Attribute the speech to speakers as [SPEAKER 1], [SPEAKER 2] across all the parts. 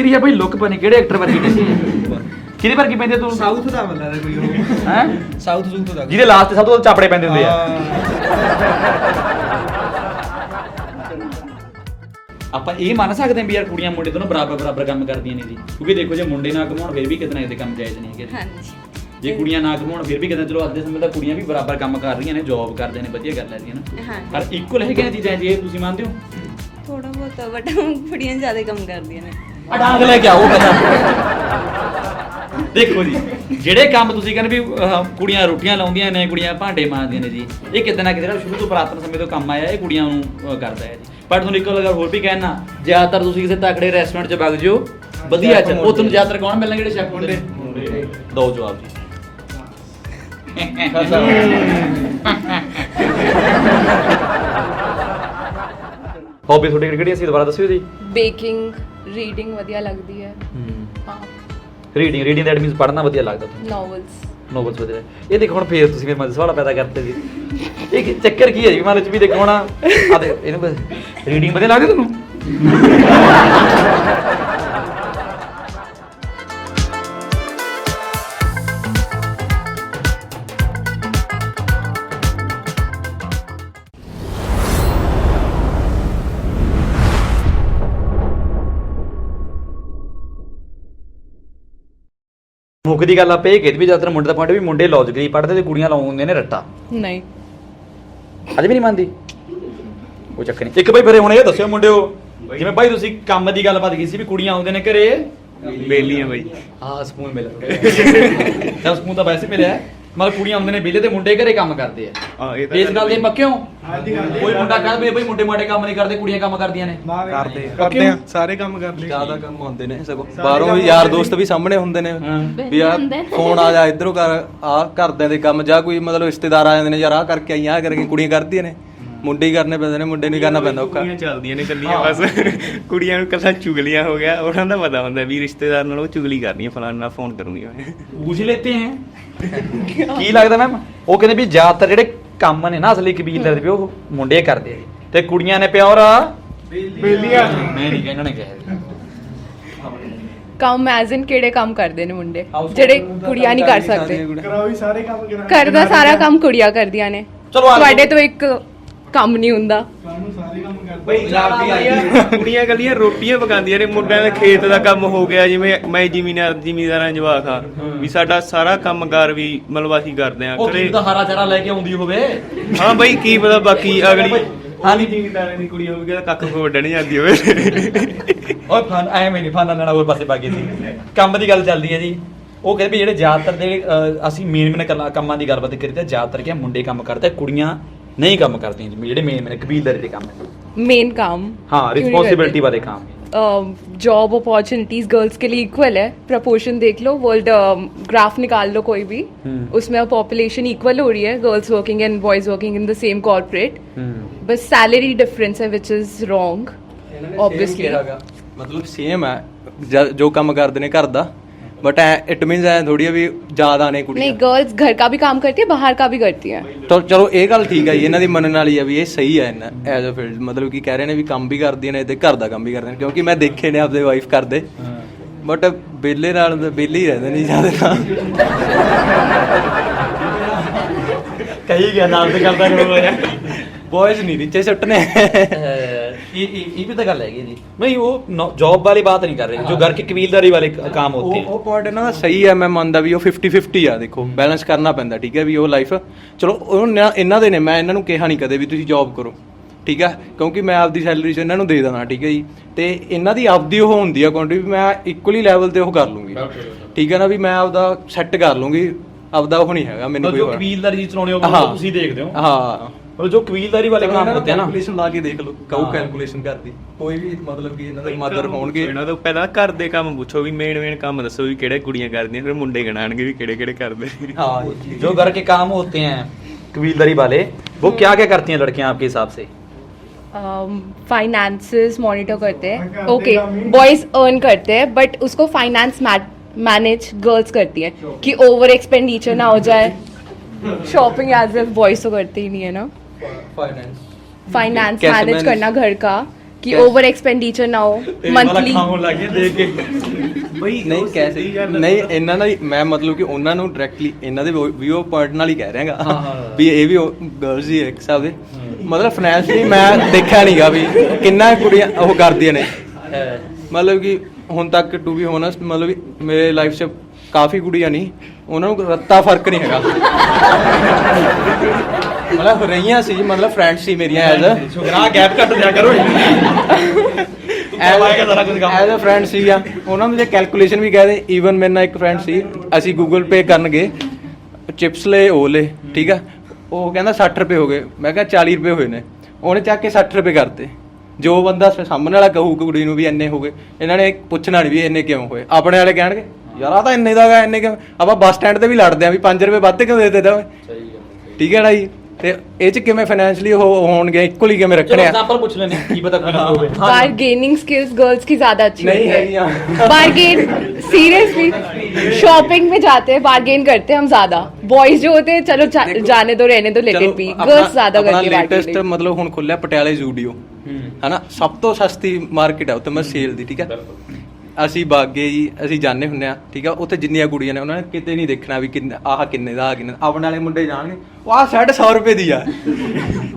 [SPEAKER 1] ਤੇਰੀ ਆ ਬਈ ਲੁੱਕ ਬਣੀ ਕਿਹੜੇ ਐਕਟਰ ਵਰਗੀ ਕਹਿੰਦੀ ਹੈ। ਕਿਹਦੇ ਵਰਗੀ ਪੈਂਦੀ ਤੂੰ?
[SPEAKER 2] ਸਾਊਥ ਦਾ ਬੰਦਾ ਦਾ ਕੋਈ ਉਹ।
[SPEAKER 1] ਹੈ?
[SPEAKER 2] ਸਾਊਥ ਸੂਥ ਦਾ।
[SPEAKER 1] ਜਿਹਦੇ ਲਾਸਟ ਤੇ ਸਭ ਤੋਂ ਚਾਪੜੇ ਪੈਂਦੇ ਹੁੰਦੇ ਆ। ਆਪਾਂ ਇਹ ਮੰਨ ਸਕਦੇ ਹਾਂ ਵੀ ਯਾਰ ਕੁੜੀਆਂ ਮੁੰਡੇ ਦੋਨੋਂ ਬਰਾਬਰ ਬਰਾਬਰ ਕੰਮ ਕਰਦੀਆਂ ਨੇ ਜੀ। ਕਿਉਂਕਿ ਦੇਖੋ ਜੇ ਮੁੰਡੇ ਨਾ ਕਮਾਉਣ ਫਿਰ ਵੀ ਕਿਤੇ ਨਾ ਕਿਤੇ ਕੰਮ ਜਾਇਜ਼ ਨਹੀਂ ਹੈਗੇ
[SPEAKER 3] ਹਾਂਜੀ।
[SPEAKER 1] ਜੇ ਕੁੜੀਆਂ ਨਾ ਕਮਾਉਣ ਫਿਰ ਵੀ ਕਿਤੇ ਚਲੋ ਅੱਜ ਦੇ ਸਮੇਂ ਤਾਂ ਕੁੜੀਆਂ ਵੀ ਬਰਾਬਰ ਕੰਮ ਕਰ ਰਹੀਆਂ ਨੇ ਜੌਬ ਕਰਦੇ ਨੇ ਵਧੀਆ ਕਰ ਲੈਂਦੀਆਂ ਨੇ।
[SPEAKER 3] ਹਾਂ
[SPEAKER 1] ਪਰ ਇਕੁਅਲ ਹੈਗੇ ਨੇ ਚੀਜ਼ਾਂ ਜੀ ਇਹ ਤੁਸੀਂ ਮੰਨਦੇ ਹੋ?
[SPEAKER 3] ਥੋੜਾ ਬਹੁਤ ਬਟ ਕੁੜੀਆਂ ਜ਼ਿਆਦਾ ਕੰਮ ਕਰਦੀਆਂ ਨੇ।
[SPEAKER 1] ਆ ਡਾਂਗ ਲੈ ਕੇ ਆਓ ਪਹਿਲਾਂ। ਦੇਖੋ ਜੀ ਜਿਹੜੇ ਕੰਮ ਤੁਸੀਂ ਕਹਿੰਦੇ ਵੀ ਅਹ, ਕੁੜੀਆਂ ਰੋਟੀਆਂ ਲਾਉਂਦੀਆਂ ਨੇ ਕੁੜੀਆਂ ਭਾਂਡੇ ਮਾਂਜਦੀਆਂ ਨੇ ਜੀ ਇਹ ਕਿਤੇ ਨਾ ਕਿਤੇ ਜਿਹੜਾ ਸ਼ੁਰੂ ਤੋਂ ਪੁਰਾਤਨ ਸਮੇਂ ਤੋਂ ਕੰਮ ਆਇਆ ਇਹ ਕੁੜੀਆਂ ਨੂੰ ਅਹ, ਕਰਦਾ ਹੈ ਜੀ। ਪਰ ਤੁਹਾਨੂੰ ਇੱਕ ਗੱਲ ਹੋਰ ਵੀ ਕਹਿਣਾ ਜ਼ਿਆਦਾਤਰ ਤੁਸੀਂ ਕਿਸੇ ਤਕੜੇ ਰੈਸਟੋਰੈਂਟ 'ਚ ਵਗ ਜਿਓ ਵਧੀਆ ਚ ਉਹ ਤੁਹਾਨੂੰ ਜ਼ਿਆਦਾਤਰ ਕੌਣ ਮਿਲਣਗੇ ਜਿਹੜੇ ਸ਼ੈਫ ਹੁੰਦੇ ਨੇ? ਦੋ ਜਵਾਬ ਜੀ। ਹੌਬੀ ਤੁਹਾਡੀ ਕਿਹੜੀ ਕਿਹੜੀ ਸੀ ਦੁਬਾਰਾ ਦੱਸਿਓ ਜੀ।
[SPEAKER 4] ਬੇਕਿੰਗ ਰੀਡਿੰਗ ਵਧੀਆ ਲੱਗਦੀ ਹੈ। ਹਾਂ।
[SPEAKER 1] ਰੀਡਿੰਗ ਰੀਡਿੰਗ ਦਾ ਐਡਮਿਸ ਪੜ੍ਹਨਾ ਵਧੀਆ ਲੱਗਦਾ ਤੁਹਾਨੂੰ।
[SPEAKER 4] ਨੋਵਲਸ
[SPEAKER 1] ਨੋਬਲਸ ਵਧੀਆ ਇਹ ਦੇਖੋ ਹੁਣ ਫੇਰ ਤੁਸੀਂ ਮੇਰੇ ਮਨ ਸਵਾਲ ਪੈਦਾ ਕਰਤੇ ਜੀ। ਇਹ ਕੀ ਚੱਕਰ ਕੀ ਹੈ ਜੀ? ਮਨ ਚ ਵੀ ਦੇਖੋ ਹੁਣ। ਆ ਦੇ ਇਹਨੂੰ ਰੀਡਿੰਗ ਵਧੀਆ ਲੱਗਦੀ ਤੁਹਾਨੂੰ? ਮੁੱਖ ਦੀ ਗੱਲ ਆਪੇ ਇਹ ਕਹਿੰਦੀ ਵੀ ਜ਼ਿਆਦਾਤਰ ਮੁੰਡੇ ਦਾ ਪੁਆਇੰਟ ਵੀ ਮੁੰਡੇ ਲੌਜੀਕਲੀ ਪੜ੍ਹਦੇ ਤੇ ਕੁੜੀਆਂ ਲਾਉਂਦੇ ਨੇ ਰੱਟਾ।
[SPEAKER 4] ਨਹੀਂ।
[SPEAKER 1] ਅਜੇ ਵੀ ਨਹੀਂ ਮੰਨਦੀ। ਉਹ ਚੱਕਰ ਨਹੀਂ। ਇੱਕ ਬਈ ਫਿਰ ਹੁਣ ਇਹ ਦੱਸਿਓ ਮੁੰਡਿਓ ਜਿਵੇਂ ਬਾਈ ਤੁਸੀਂ ਕੰਮ ਦੀ ਗੱਲਬਾਤ ਕੀਤੀ ਸੀ ਵੀ ਕੁੜੀਆਂ ਆਉਂਦੇ ਨੇ ਘਰੇ।
[SPEAKER 2] ਬੇਲੀਆਂ ਬਈ।
[SPEAKER 1] ਹਾਂ ਸਕੂਨ ਮਿਲਿਆ। ਤਾਂ ਸਕੂਨ ਤਾਂ ਵੈਸੇ ਮਿਲਿਆ। ਮਤਲਬ ਕੁੜੀਆਂ ਆਉਂਦੇ ਨੇ ਵਿਹਲੇ ਤੇ ਮੁੰਡੇ ਘਰੇ ਕੰਮ ਕਰਦੇ ਆ।
[SPEAKER 2] ਹਾਂ ਇਹ ਤਾਂ
[SPEAKER 1] ਇਸ ਗੱਲ ਦੇ ਪੱਕਿਓ
[SPEAKER 2] ਹਾਂਜੀ, ਹਾਂਜੀ।
[SPEAKER 1] ਕੋਈ ਮੁੰਡਾ ਕਹਿੰਦਾ ਵੀ ਬਈ ਮੁੰਡੇ ਮਾੜੇ ਕੰਮ ਨਹੀਂ ਕਰਦੇ ਕੁੜੀਆਂ ਕੰਮ ਕਰਦੀਆਂ ਨੇ।
[SPEAKER 2] ਕਰਦੇ ਕਰਦੇ ਆ। ਸਾਰੇ ਕੰਮ ਕਰਦੇ
[SPEAKER 5] ਜ਼ਿਆਦਾ ਕੰਮ ਆਉਂਦੇ ਨੇ ਸਗੋਂ। ਬਾਹਰੋਂ ਵੀ ਯਾਰ ਦੋਸਤ ਵੀ ਸਾਹਮਣੇ ਹੁੰਦੇ ਨੇ। ਵੀ ਆ ਫੋਨ ਆ ਜਾ ਇਧਰੋਂ ਕਰ ਆ ਘਰਦਿਆਂ ਦੇ ਕੰਮ ਜਾਂ ਕੋਈ ਮਤਲਬ ਰਿਸ਼ਤੇਦਾਰ ਆ ਜਾਂਦੇ ਨੇ ਯਾਰ ਆ ਕਰਕੇ ਆਈਆਂ ਆ ਕਰਕੇ ਕੁੜੀਆਂ ਕਰਦੀਆਂ ਨੇ। ਮੁੰਡੇ ਹੀ ਕਰਨੇ ਪੈਂਦੇ ਨੇ ਮੁੰਡੇ ਨੂੰ ਹੀ ਕਰਨਾ ਪੈਂਦਾ ਔਖਾ।
[SPEAKER 2] ਕੁੜੀਆਂ ਚੱਲਦੀਆਂ ਨੇ ਕੱਲੀਆਂ ਬਸ। ਕੁੜੀਆਂ ਨੂੰ ਕੱਲਾ ਚੁਗਲੀਆਂ ਹੋ ਗਿਆ ਉਹਨਾਂ ਦਾ ਪਤਾ ਹੁੰਦਾ ਵੀ ਰਿਸ਼ਤੇਦਾਰ ਨਾਲ ਉਹ ਚੁਗਲੀ ਕਰਨੀ ਹੈ ਫਲਾਣਾ ਨਾਲ ਫੋਨ ਕਰੂੰਗੀ ਮੈਂ।
[SPEAKER 1] ਪੂਛ ਲੈਤੇ ਹੈ। ਕੀ ਲੱਗਦਾ ਮੈਮ? ਉਹ ਕਹਿੰਦੇ ਵੀ ਜ਼ਿਆਦਾਤਰ ਜਿਹੜੇ ਕੰਮ ਨੇ ਨਾ ਅਸਲੀ ਕਬੀਲਦਾਰ ਦੇ ਵੀ ਉਹ ਮੁੰਡੇ ਕਰਦੇ ਆ। ਤੇ ਕੁੜੀਆਂ ਨੇ ਪਿਓਰ
[SPEAKER 2] ਬੇਲੀਆਂ।
[SPEAKER 1] ਮੈਂ ਨਹੀਂ ਕਹਿਣਾ ਨੇ ਕਿਹਾ
[SPEAKER 4] ਕੰਮ ਐਜ਼ ਇਨ ਕਿਹੜੇ ਕੰਮ ਕਰਦੇ ਨੇ ਮੁੰਡੇ? ਜਿਹੜੇ ਕੁੜੀਆਂ ਨਹੀਂ ਕਰ ਸਕਦੇ।
[SPEAKER 2] ਕਰਾਓ ਸਾਰੇ ਕੰਮ ਕਰਾ
[SPEAKER 4] ਘਰ ਦਾ ਸਾਰਾ ਕੰਮ ਕੁੜੀਆਂ ਕਰਦੀਆਂ ਨੇ। ਤੁਹਾਡੇ ਤੋਂ ਇੱਕ ਕੰਮ ਨਹੀਂ ਹੁੰਦਾ।
[SPEAKER 2] ਬਈ ਕੁੜੀਆਂ ਕੱਲੀਆਂ ਰੋਟੀਆਂ ਪਕਾਉਂਦੀਆਂ ਨੇ ਮੁੰਡਿਆਂ ਦੇ ਖੇਤ ਦਾ ਕੰਮ ਹੋ ਗਿਆ ਜਿਵੇਂ ਮੈਂ ਜ਼ਿਮੀਨਾਰ ਜ਼ਿਮੀਦਾਰਾਂ ਜਵਾਕ ਆ। ਵੀ ਸਾਡਾ ਸਾਰਾ ਕੰਮਕਾਰ ਵੀ ਮਤਲਬ ਅਸੀਂ ਕਰਦੇ ਆ
[SPEAKER 1] ਉਹ
[SPEAKER 2] ਘਰੇ
[SPEAKER 1] ਤਾਂ ਹਰਾ ਚਾਰਾ ਲੈ ਕੇ ਆਉਂਦੀ ਹੋਵੇ?
[SPEAKER 2] ਹਾਂ ਬਈ ਕੀ ਪਤਾ ਬਾਕੀ ਅਗਲੀ
[SPEAKER 1] ਹਾਂ
[SPEAKER 2] ਹਾਲੀ ਜ਼ਿਮੀਦਾਰਾਂ ਦੀ ਕੁੜੀ ਹੋਵੇ ਕਿ ਕੱਖ ਕੋ ਵੱਢਣ ਜਾਂਦੀ ਹੋਵੇ।
[SPEAKER 1] ਓਏ ਫਨ ਐਵੇਂ ਨਹੀਂ ਫਨ ਲੈਣਾ ਹੋਰ ਪਾਸੇ ਬਾਕੀ ਸੀ। ਕੰਮ ਦੀ ਗੱਲ ਚੱਲਦੀ ਹੈ ਜੀ। ਉਹ ਕਹਿੰਦੇ ਵੀ ਜਿਹੜੇ ਜ਼ਿਆਦਾਤਰ ਦੇ ਅਹ, ਅਸੀਂ ਮੇਨ ਮੇਨ ਕੰਮਾਂ ਦੀ ਗੱਲਬਾਤ ਕਰੀ ਤਾਂ ਜ਼ਿਆਦਾਤਰ ਕਿ ਮੁੰਡੇ ਕੰਮ ਕਰਦੇ ਆ, ਕੁੜੀਆਂ ਨਹੀਂ ਕੰਮ ਕਰਦੀਆਂ ਜੀ ਜਿਹੜੇ ਮੇਨ ਮੇਨ ਕਬੀਲਦਾਰੀ ਦੇ ਕੰਮ ਹੈ
[SPEAKER 4] मेन काम
[SPEAKER 1] हाँ
[SPEAKER 4] क्यों नहीं
[SPEAKER 1] रिस्पॉन्सिबिलिटी
[SPEAKER 4] करते?
[SPEAKER 1] वाले काम
[SPEAKER 4] जॉब अपॉर्चुनिटीज गर्ल्स के लिए इक्वल है प्रपोर्शन देख लो वर्ल्ड ग्राफ निकाल लो कोई भी
[SPEAKER 1] हम्म।
[SPEAKER 4] उसमें पॉपुलेशन इक्वल हो रही है girls working and boys working in the same corporate
[SPEAKER 1] hmm
[SPEAKER 4] बस सैलरी डिफरेंस है विच इज रॉन्ग ऑब्वियसली
[SPEAKER 5] ਮਤਲਬ ਸੇਮ ਹੈ ਜ- ਜੋ ਕੰਮ ਕਰਦੇ ਨੇ ਘਰ ਦਾ बट इट मीन्स ऐ थोड़ी अभी ज्यादा ने
[SPEAKER 4] कुड़ियां
[SPEAKER 5] नहीं
[SPEAKER 4] गर्ल्स घर का भी काम करती है बाहर का भी करती है
[SPEAKER 5] ਤਾਂ ਚਲੋ ਇਹ ਗੱਲ ਠੀਕ ਹੈ ਜੀ ਇਹਨਾਂ ਦੀ ਮੰਨਣ ਵਾਲੀ ਹੈ ਵੀ ਇਹ ਸਹੀ ਹੈ ਇਹਨਾਂ ਐਜ਼ ਅ ਫੀਲਡ ਮਤਲਬ ਕਿ ਕਹਿ ਰਹੇ ਨੇ ਵੀ ਕੰਮ ਵੀ ਕਰਦੀਆਂ ਨੇ ਤੇ ਘਰ ਦਾ ਕੰਮ ਵੀ ਕਰਦੀਆਂ ਨੇ ਕਿਉਂਕਿ ਮੈਂ ਦੇਖੇ ਨੇ ਆਪਦੇ ਵਾਈਫ ਕਰਦੇ। ਬਟ ਬੇਲੇ eh, ਨਾਲ ਤਾਂ ਵਿਹਲੇ ਹੀ ਰਹਿੰਦੇ ਨੇ ਜ਼ਿਆਦਾ ਤਾਂ।
[SPEAKER 1] ਕਹੀ ਗਿਆ ਨਾਲ ਤੇ ਕਰਦਾ ਕਰੋ ਯਾਰ
[SPEAKER 5] ਬੋਇਜ਼ ਨਹੀਂ ਨੀਚੇ ਸੁੱਟਨੇ।
[SPEAKER 1] ਇਹ ਇਹ ਇਹ ਵੀ ਤਾਂ ਗੱਲ ਹੈਗੀ ਜੀ ਨਹੀਂ ਉਹ ਜੌਬ ਵਾਲੀ ਬਾਤ ਨਹੀਂ ਕਰ ਰਹੇ ਜੋ ਘਰ ਕੇ ਕਬੀਲਦਾਰੀ ਵਾਲੇ ਕ- काम होते
[SPEAKER 5] ਉਹ
[SPEAKER 1] हैं
[SPEAKER 5] ਉਹ ਪੁਆਇੰਟ ਇਹਨਾਂ ਦਾ ਸਹੀ ਹੈ ਮੈਂ ਮੰਨਦਾ ਵੀ ਉਹ 50 50 ਆ ਦੇਖੋ ਬੈਲੈਂਸ ਕਰਨਾ ਪੈਂਦਾ ਠੀਕ ਹੈ ਵੀ ਉਹ ਲਾਈਫ ਚਲੋ ਉਹ ਨਾ- ਇਹਨਾਂ ਦੇ ਨੇ ਮੈਂ ਇਹਨਾਂ ਨੂੰ ਕਿਹਾ ਨਹੀਂ ਕਦੇ ਵੀ ਤੁਸੀਂ ਜੌਬ ਕਰੋ ਠੀਕ ਹੈ ਕਿਉਂਕਿ ਮੈਂ ਆਪਦੀ ਸੈਲਰੀ 'ਚ ਇਹਨਾਂ ਨੂੰ ਦੇ ਦੇਣਾ ਠੀਕ ਹੈ ਜੀ ਤੇ ਇਹਨਾਂ ਦੀ ਆਪਦੀ ਉਹ ਹੁੰਦੀ ਆ ਕੁਆਂਟੀ ਵੀ ਮੈਂ ਇਕੁਅਲੀ ਲੈਵਲ ਤੇ ਉਹ ਕਰ ਲੂੰਗੀ ਠੀਕ ਹੈ ਨਾ ਵੀ ਮੈਂ ਆਪਦਾ ਸੈੱਟ ਕਰ ਲੂੰਗੀ ਆਪਦਾ ਉਹ ਨਹੀਂ ਹੈਗਾ ਮੈਨੂੰ
[SPEAKER 1] ਮਤਲਬ ਜੋ
[SPEAKER 5] ਕੋਈ
[SPEAKER 1] ਕਬੀਲਦਾਰੀ ਜੀ ਚਲਾਉਣੇ ਹੋ
[SPEAKER 5] ਹਾਂ।
[SPEAKER 1] ਤੁਸੀਂ ਦੇਖਦੇ ਹੋ
[SPEAKER 5] ਹਾਂ
[SPEAKER 1] ਜੋ ਕਬੀਲਦਾਰੀ ਵਾਲੇ ਕੰਮ ਹੁੰਦੇ ਨਾ।
[SPEAKER 5] ਕੈਲਕੂਲੇਸ਼ਨ ਲਾ ਕੇ ਦੇਖ ਲਓ
[SPEAKER 1] ਕਉ
[SPEAKER 5] ਕੈਲਕੂਲੇਸ਼ਨ ਕਰਦੀ। ਕੋਈ ਵੀ ਮਤਲਬ ਕਿ ਇਹਨਾਂ ਦੇ ਮਦਰ ਹੋਣਗੇ।
[SPEAKER 2] ਇਹਨਾਂ ਤੋਂ ਪਹਿਲਾਂ ਘਰ ਦੇ ਕੰਮ ਪੁੱਛੋ ਵੀ ਮੇਨ ਮੇਨ ਕੰਮ ਦੱਸੋ ਵੀ ਕਿਹੜੇ ਕੁੜੀਆਂ ਕਰਦੀਆਂ ਫਿਰ ਮੁੰਡੇ ਗਣਾਣਗੇ ਵੀ ਕਿਹੜੇ ਕਿਹੜੇ ਕਰਦੇ।
[SPEAKER 5] ਹਾਂ
[SPEAKER 1] ਜੋ घर के काम होते हैं कबीलदारी वाले वो क्या क्या करती हैं लड़कियाँ आपके हिसाब से
[SPEAKER 4] फाइनेंसेस मॉनिटर करते हैं। ओके बॉयज़ अर्न करते हैं बट उसको फाइनेंस मैनेज गर्ल्स करती है। कि ओवर एक्सपेंडिचर ना हो जाए। शॉपिंग एज ए बॉयज़ तो ही नहीं है ना। फाइनेंस
[SPEAKER 5] कैसे
[SPEAKER 4] मैनेज
[SPEAKER 5] manage?
[SPEAKER 4] करना घर का कि ओवर एक्सपेंडिचर ना हो मंथली
[SPEAKER 1] ਲੱਗੇ ਦੇਖ ਕੇ
[SPEAKER 2] ਬਈ
[SPEAKER 5] ਨਹੀਂ ਕੈਸੇ ਨਹੀਂ ਇਹਨਾਂ ਨਾਲ ਹੀ- ਮੈਂ ਮਤਲਬ ਕਿ ਉਹਨਾਂ ਨੂੰ ਡਾਇਰੈਕਟਲੀ ਇਹਨਾਂ ਦੇ ਵੀਓ ਪੁਆਇੰਟ ਨਾਲ ਹੀ ਕਹਿ ਰਿਹਾਗਾ ਵੀ ਇਹ ਵੀ ਗਰਲਸ ਹੀ ਹੈ ਇੱਕ ਹਿਸਾਬ ਦੇ ਮਤਲਬ ਫਾਈਨੈਂਸ਼ਲੀ ਮੈਂ ਦੇਖਿਆ ਨਹੀਂਗਾ ਵੀ ਕਿੰਨਾ ਕੁੜੀਆਂ ਉਹ ਕਰਦੀਆਂ ਨੇ ਮਤਲਬ ਕਿ ਹੁਣ ਤੱਕ ਟੂ ਬੀ ਹੋਨੈਸਟ ਮਤਲਬ ਕਿ ਮੇਰੇ ਲਾਈਫ 'ਚ ਕਾਫੀ ਕੁੜੀਆਂ ਨਹੀਂ ਉਹਨਾਂ ਨੂੰ ਰੱਤਾ ਫਰਕ ਨਹੀਂ ਹੈਗਾ ਮਤਲਬ ਰਹੀਆਂ ਸੀ ਮਤਲਬ ਫਰੈਂਡ ਸੀ ਮੇਰੀਆਂ ਐਜ਼
[SPEAKER 1] ਸ਼ੁਕਰਾ ਗੈਪ ਕੱਟ ਦਿਆ ਕਰੋ। ਕਰਵਾਏਗਾ ਸਾਰਾ ਕੁਝ ਕੰਮ।
[SPEAKER 5] ਐਜ਼ ਅ ਫਰੈਂਡ ਸੀਗਾ। ਉਹਨਾਂ ਨੂੰ ਜੇ ਕੈਲਕੂਲੇਸ਼ਨ ਵੀ ਕਹਦੇ ਈਵਨ ਮੇਰੇ ਨਾਲ ਇੱਕ ਫਰੈਂਡ ਸੀ ਅਸੀਂ ਗੂਗਲ ਪੇ ਕਰਨ ਗਏ ਚਿਪਸ ਲਏ ਉਹ ਲਏ ਠੀਕ ਆ? ਉਹ ਕਹਿੰਦਾ 60 ਰੁਪਏ ਹੋ ਗਏ। ਮੈਂ ਕਿਹਾ 40 ਰੁਪਏ ਹੋਏ ਨੇ। ਉਹਨੇ ਚੱਕ ਕੇ 60 ਰੁਪਏ ਕਰਤੇ। ਜੋ ਬੰਦਾ ਸ- ਸਾਹਮਣੇ ਵਾਲਾ ਕਹੂ ਕੁੜੀ ਨੂੰ ਵੀ ਇੰਨੇ ਹੋ ਗਏ। ਇਹਨਾਂ ਨੇ ਪੁੱਛਣਾ ਨਹੀਂ ਵੀ ਇੰਨੇ ਕਿਉਂ ਹੋਏ। ਆਪਣੇ ਵਾਲੇ ਕਹਿਣਗੇ ਯਾਰ ਆ ਤਾਂ ਇੰਨੇ ਦਾ ਗਾ ਇੰਨੇ ਕਿਉਂ? ਆਪਾਂ ਬੱਸ ਸਟੈਂਡ ਤੇ ਵੀ ਲੜਦੇ ਆ ਵੀ 5 ਰੁਪਏ ਵੱਧ ਕਿਉਂ ਦੇ ਦਿੱਤੇ ਓਏ ਠੀਕ ਹੈ ਨਾ ਜੀ? ਤੇ ਇਹ ਚ ਕਿਵੇਂ ਫਾਈਨੈਂਸ਼ਲੀ ਉਹ ਹੋਣਗੇ ਇਕੁਅਲੀ ਕਿਵੇਂ
[SPEAKER 1] ਚਲੋ
[SPEAKER 5] ਰੱਖਣੇ ਆ
[SPEAKER 1] ਐਗਜ਼ਾਮਪਲ ਪੁੱਛ ਲੈਣੇ ਕੀ ਪਤਾ ਕੋਈ ਹੋਵੇ
[SPEAKER 4] बार्गेनिंग स्किल्स गर्ल्स की ज्यादा अच्छी
[SPEAKER 5] नहीं
[SPEAKER 4] होती
[SPEAKER 5] है यहाँ।
[SPEAKER 4] बार्गेन सीरियसली शॉपिंग में जाते हैं बार्गेन करते हैं हम ज्यादा बॉयज जो होते हैं चलो जा,
[SPEAKER 5] देखो,
[SPEAKER 4] जाने दो रहने दो लेट
[SPEAKER 5] ਚਲੋ
[SPEAKER 4] इट बी
[SPEAKER 5] ਆਪਣਾ-
[SPEAKER 4] गर्ल्स ज्यादा
[SPEAKER 5] ਆਪਣਾ
[SPEAKER 4] करती है
[SPEAKER 5] latest
[SPEAKER 4] bargaining।
[SPEAKER 5] ਮਤਲਬ ਹੁਣ ਖੁੱਲਿਆ ਪਟਿਆਲੇ ਜ਼ੂਡੀਓ ਹਨਾ ਸਭ ਤੋਂ ਸਸਤੀ ਮਾਰਕੀਟ ਹੈ ਉੱਥੇ ਮੈਂ ਸੇਲ ਦੀ ਠੀਕ ਹੈ ਅਸੀਂ ਬਾਗੇ ਜੀ ਅਸੀਂ ਜਾਣੇ ਹੁੰਨੇ ਆ ਠੀਕ ਆ ਉੱਥੇ ਜਿੰਨੀਆਂ ਕੁੜੀਆਂ ਨੇ ਉਹਨਾਂ ਨੇ ਕਿਤੇ ਨਹੀਂ ਦੇਖਣਾ ਵੀ ਕਿੰਨਾ ਆਹ ਕਿੰਨੇ ਦਾ ਕਿੰਨੇ ਦਾ। ਵਾਲੇ ਮੁੰਡੇ ਜਾਣਗੇ ਉਹ ਆਹ ਸੈੱਟ 100 ਰੁਪਏ ਦੀ ਆ।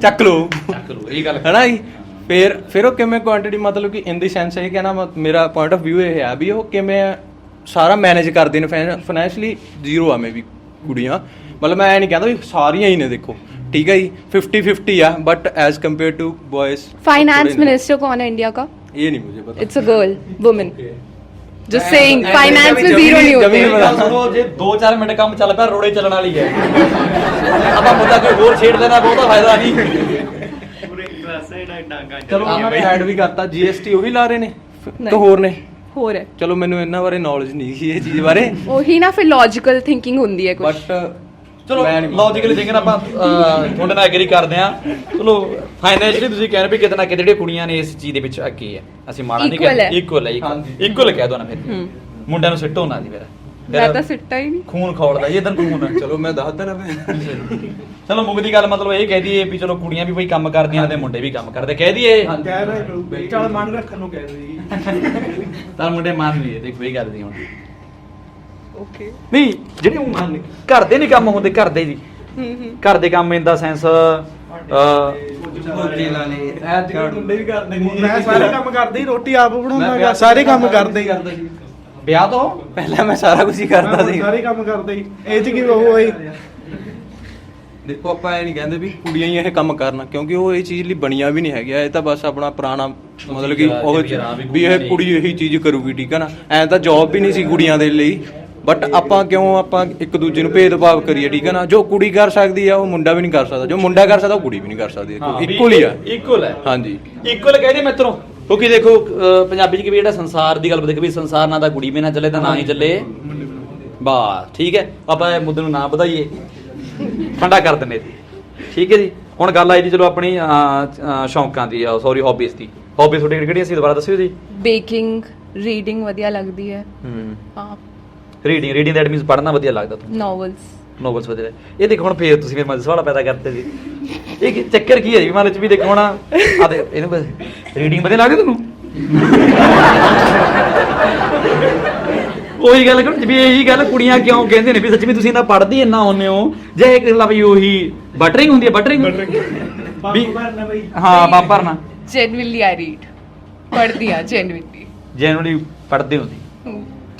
[SPEAKER 5] ਚੱਕ ਲਓ।
[SPEAKER 1] ਚੱਕ ਲਓ ਇਹ ਗੱਲ।
[SPEAKER 5] ਹਨਾ ਜੀ? ਫਿਰ ਫਿਰ ਉਹ ਕਿਵੇਂ ਕੁਆਂਟੀਟੀ ਮਤਲਬ ਕਿ ਇਨ ਦੀ ਸੈਂਸ ਇਹ ਕਹਿਣਾ ਮੇਰਾ ਪੁਆਇੰਟ ਆਫ View ਇਹ ਆ ਵੀ ਉਹ ਕਿਵੇਂ ਸਾਰਾ ਮੈਨੇਜ ਕਰਦੇ ਨੇ ਫਾਈਨੈਂਸ਼ਲੀ ਜ਼ੀਰੋ ਆ ਮੈਂ ਵੀ ਕੁੜੀਆਂ। ਮਤਲਬ ਮੈਂ ਇਹ ਨਹੀਂ ਕਹਿੰਦਾ ਵੀ ਸਾਰੀਆਂ ਹੀ ਨੇ ਦੇਖੋ ਠੀਕ ਹੈ ਜੀ? 50 50 ਆ but as compare to boys
[SPEAKER 4] finance minister कौन है इंडिया का ये नहीं मुझे पता it's
[SPEAKER 5] a
[SPEAKER 4] girl
[SPEAKER 5] women
[SPEAKER 4] just saying
[SPEAKER 5] finance
[SPEAKER 4] ਵਿੱਚ
[SPEAKER 5] ਜ਼ੀਰੋ
[SPEAKER 4] ਨਹੀਂ
[SPEAKER 5] ਹੁੰਦੇ
[SPEAKER 1] ਗੱਲ ਸੁਣੋ ਜੇ 2-4 ਮਿੰਟ ਕੰਮ ਚੱਲ ਪਿਆ ਰੋੜੇ ਚੱਲਣ ਵਾਲੀ ਹੈ ਆਪਾਂ ਮੁੱਦਾ ਕੋਈ ਹੋਰ ਛੇੜ ਦੇਣਾ ਬਹੁਤਾ ਫਾਇਦਾ ਨਹੀਂ
[SPEAKER 2] ਪੂਰੇ ਕਲਾਸ ਇਹਦਾ ਡਾਂਗਾ
[SPEAKER 5] ਚਲੋ ਉਹਨਾਂ ਐਡ ਵੀ ਕਰਤਾ ਜੀਐਸਟੀ ਉਹ ਵੀ ਲਾ ਰਹੇ ਨੇ
[SPEAKER 4] ਤਾਂ
[SPEAKER 5] ਹੋਰ ਨੇ
[SPEAKER 4] ਹੋਰ ਹੈ
[SPEAKER 5] ਚਲੋ ਮੈਨੂੰ ਇਹਨਾਂ ਬਾਰੇ ਨੌਲੇਜ ਨਹੀਂ ਸੀ ਇਹ ਚੀਜ਼ ਬਾਰੇ
[SPEAKER 4] ਉਹੀ ਨਾ ਫਿਰ ਲੌਜੀਕਲ ਥਿੰਕਿੰਗ ਹੁੰਦੀ ਹੈ ਕੁਝ
[SPEAKER 5] ਬਟ
[SPEAKER 1] ਚਲੋ
[SPEAKER 5] ਮੈਂ
[SPEAKER 1] ਲੌਜੀਕਲੀ ਥਿੰਕਿੰਗ ਆਪਾਂ ਅਹ, ਤੁਹਾਡੇ ਨਾਲ ਐਗਰੀ ਕਰਦੇ ਆ ਚਲੋ ਫਾਈਨੈਂਸ਼ਲੀ ਤੁਸੀਂ ਕਹਿ ਰਹੇ ਵੀ ਕਿਤੇ ਨਾ ਕਿਤੇ ਜਿਹੜੀਆਂ ਕੁੜੀਆਂ ਨੇ ਇਸ ਚੀਜ਼ ਦੇ ਵਿੱਚ ਅੱਗੇ ਆ। ਅਸੀਂ ਮਾੜਾ ਨਹੀਂ
[SPEAKER 4] Equal
[SPEAKER 1] ਕਹਿੰਦੇ।
[SPEAKER 4] ਹੈ।
[SPEAKER 1] ਇਕੁਅਲ ਹੈ
[SPEAKER 5] ਹਾਂਜੀ।
[SPEAKER 1] ਇਕੁਅਲ ਕਹਿ ਦੋ ਨਾ ਫਿਰ।
[SPEAKER 4] ਹੂੰ।
[SPEAKER 1] ਮੁੰਡਿਆਂ ਨੂੰ ਸਿੱਟੋ ਨਾ ਜੀ ਫਿਰ।
[SPEAKER 4] ਮੈਂ
[SPEAKER 1] ਫਿਰ
[SPEAKER 4] ਤਾਂ ਸਿੱਟਾ ਹੀ ਨਹੀਂ।
[SPEAKER 1] ਖੂਨ ਖੌੜਦਾ ਜੀ ਇਧਰ ਖੂਨ।
[SPEAKER 5] ਚਲੋ ਮੈਂ ਦੱਸ ਦਣਾ ਫਿਰ
[SPEAKER 1] ਚਲੋ ਮੁੱਕ ਦੀ ਗੱਲ ਮਤਲਬ ਇਹ ਕਹਿ ਦਈਏ ਵੀ ਚਲੋ ਕੁੜੀਆਂ ਵੀ ਬਈ ਕੰਮ ਕਰਦੀਆਂ ਤੇ ਮੁੰਡੇ ਵੀ ਕੰਮ ਕਰਦੇ। ਕਹਿ ਦਈਏ।
[SPEAKER 2] ਕਹਿ ਰਹੇ ਚਲ ਮਨ ਰੱਖਣ ਨੂੰ ਕਹਿ ਦੋ ਜੀ
[SPEAKER 1] ਤਾਂ ਮੁੰਡੇ ਮੰਨ ਲਈਏ ਦੇਖੋ ਇਹ ਗੱਲ ਨਹੀਂ ਹੁਣ।
[SPEAKER 4] ਓਕੇ
[SPEAKER 1] ਨਹੀਂ ਜਿਹੜੇ ਉਹ ਮੰਨ ਘਰ ਦੇ ਨਹੀਂ ਕੰਮ ਹੁੰਦੇ ਘਰ ਦੇ ਜੀ।
[SPEAKER 4] ਹੂੰ ਹੂੰ।
[SPEAKER 1] ਘਰ ਦੇ ਕੰਮ ਇਨ ਦਾ ਸੈਂਸ
[SPEAKER 5] ਮੁੰਡੇ ਵੀ ਕਰਦੇ
[SPEAKER 2] ਮੈਂ ਸਾਰੇ ਕੰਮ ਕਰਦਾ ਹੀ ਰੋਟੀ ਆਪ ਬਣਾਉਂਦਾ ਗਾ, ਸਾਰੇ ਕੰਮ ਕਰਦਾ ਹੀ।
[SPEAKER 1] ਵਿਆਹ ਤੋਂ
[SPEAKER 5] ਪਹਿਲਾਂ ਮੈਂ ਸਾਰਾ ਕੁਝ ਹੀ ਕਰਦਾ ਸੀ।
[SPEAKER 2] ਸਾਰੇ ਕੰਮ ਕਰਦਾ ਹੀ। ਇਹ ਚ ਕੀ ਉਹ ਹੋਈ?
[SPEAKER 5] ਦੇਖੋ ਆਪਾਂ ਇਹ ਨਹੀਂ ਕਹਿੰਦੇ ਵੀ ਕੁੜੀਆਂ ਹੀ ਇਹ ਕੰਮ ਕਰਨ ਕਿਉਂਕਿ ਉਹ ਇਹ ਚੀਜ਼ ਲਈ ਬਣੀਆਂ ਵੀ ਨਹੀਂ ਹੈਗੀਆਂ। ਇਹ ਤਾਂ ਬਸ ਆਪਣਾ ਪੁਰਾਣਾ ਮਤਲਬ ਕਿ ਉਹ ਵੀ ਇਹ ਕੁੜੀ ਇਹੀ ਚੀਜ਼ ਕਰੂਗੀ ਠੀਕ ਹੈ ਨਾ? ਐਂ ਤਾਂ ਜੌਬ ਵੀ ਨਹੀਂ ਸੀ ਕੁੜੀਆਂ ਦੇ ਲਈ। ਬਟ ਆਪਾਂ ਕਿਉਂ ਆਪਾਂ ਇੱਕ ਦੂਜੇ ਨੂੰ ਭੇਦਭਾਵ ਕਰੀਏ ਠੀਕ ਹੈ ਨਾ? ਜੋ ਕੁੜੀ ਕਰ ਸਕਦੀ ਆ ਉਹ ਮੁੰਡਾ ਵੀ ਨਹੀਂ ਕਰ ਸਕਦਾ। ਜੋ ਮੁੰਡਾ ਕਰ ਸਕਦਾ ਉਹ ਕੁੜੀ ਵੀ ਨਹੀਂ ਕਰ ਸਕਦੀ। ਇਕੁਅਲ ਹੀ ਆ।
[SPEAKER 1] ਇਕੁਅਲ ਹੈ।
[SPEAKER 5] ਹਾਂਜੀ।
[SPEAKER 1] ਇਕੁਅਲ ਕਹਿੰਦੇ ਮਿੱਤਰੋ। ਕਿਉਂਕਿ ਦੇਖੋ ਪੰਜਾਬੀ ਚ ਕਿ ਵੀ ਜਿਹੜਾ ਸੰਸਾਰ ਦੀ ਗੱਲ ਬਦੇ ਕਿ ਵੀ ਸੰਸਾਰ ਨਾ ਤਾਂ ਕੁੜੀ ਵੀ ਨਾ ਚੱਲੇ ਤਾਂ ਨਾ ਹੀ ਚੱਲੇ। ਬਾ ਠੀਕ ਹੈ। ਆਪਾਂ ਇਹ ਮੁੱਦੇ ਨੂੰ ਨਾ ਵਧਾਈਏ। ਫੰਡਾ ਕਰ ਦਿੰਨੇ ਜੀ। ਠੀਕ ਹੈ ਜੀ। ਹੁਣ ਗੱਲ ਆਈ ਜੀ ਚਲੋ ਆਪਣੀ ਸ਼ੌਂਕਾਂ ਦੀ ਸੌਰੀ ਹੌਬੀਜ਼ ਦੀ। ਹੌਬੀਜ਼ ਤੁਹਾਡੀ ਕਿਹੜੀਆਂ ਸੀ? ਦੁਬਾਰਾ ਦੱਸਿਓ ਜੀ।
[SPEAKER 4] ਬੇਕਿੰਗ ਰੀਡਿੰਗ ਵਧੀਆ ਲੱਗਦੀ ਹੈ।
[SPEAKER 1] ਹੂੰ।
[SPEAKER 4] ਹਾਂ
[SPEAKER 1] ਰੀਡਿੰਗ ਰੀਡਿੰਗ ਦੈਟ ਮੀਨਸ ਪੜ੍ਹਨਾ ਵਧੀਆ ਲੱਗਦਾ ਤੁਹਾਨੂੰ?
[SPEAKER 4] ਨੋਵਲਸ
[SPEAKER 1] ਨੋਵਲਸ ਵਧੀਆ। ਇਹ ਦੇਖੋ ਹੁਣ ਫੇਰ ਤੁਸੀਂ ਮੇਰੇ ਮਨ ਸਵਾਲ ਪੈਦਾ ਕਰਤੇ ਜੀ। ਇਹ ਕੀ ਚੱਕਰ ਕੀ ਹੈ ਜੀ? ਮਨ ਚ ਵੀ ਦੇਖੋ ਹੁਣ ਆ। ਦੇ ਇਹਨੂੰ ਰੀਡਿੰਗ ਵਧੀਆ ਲੱਗਦੀ ਤੁਹਾਨੂੰ? ਉਹੀ ਗੱਲ ਕਰ ਵੀ ਇਹੀ ਗੱਲ ਕੁੜੀਆਂ ਕਿਉਂ ਕਹਿੰਦੇ ਨੇ ਵੀ ਸੱਚ ਵੀ ਤੁਸੀਂ ਇੰਨਾ ਪੜ੍ਹਦੀ ਇੰਨਾ ਹੁੰਨੇ ਹੋ ਜੇ ਇੱਕ ਲਾ ਵੀ ਉਹੀ ਬਟਰਿੰਗ ਹੁੰਦੀ ਹੈ ਬਟਰਿੰਗ ਵੀ ਹਾਂ ਬਾਪ ਭਰਨਾ।
[SPEAKER 4] ਜੈਨੂਇਨਲੀ ਆਈ ਰੀਡ ਪੜ੍ਹਦੀ ਆ ਜੈਨੂਇਨਲੀ
[SPEAKER 1] ਜੈਨੂਅਲੀ ਪੜ੍ਹਦੇ ਹੋ ਜੀ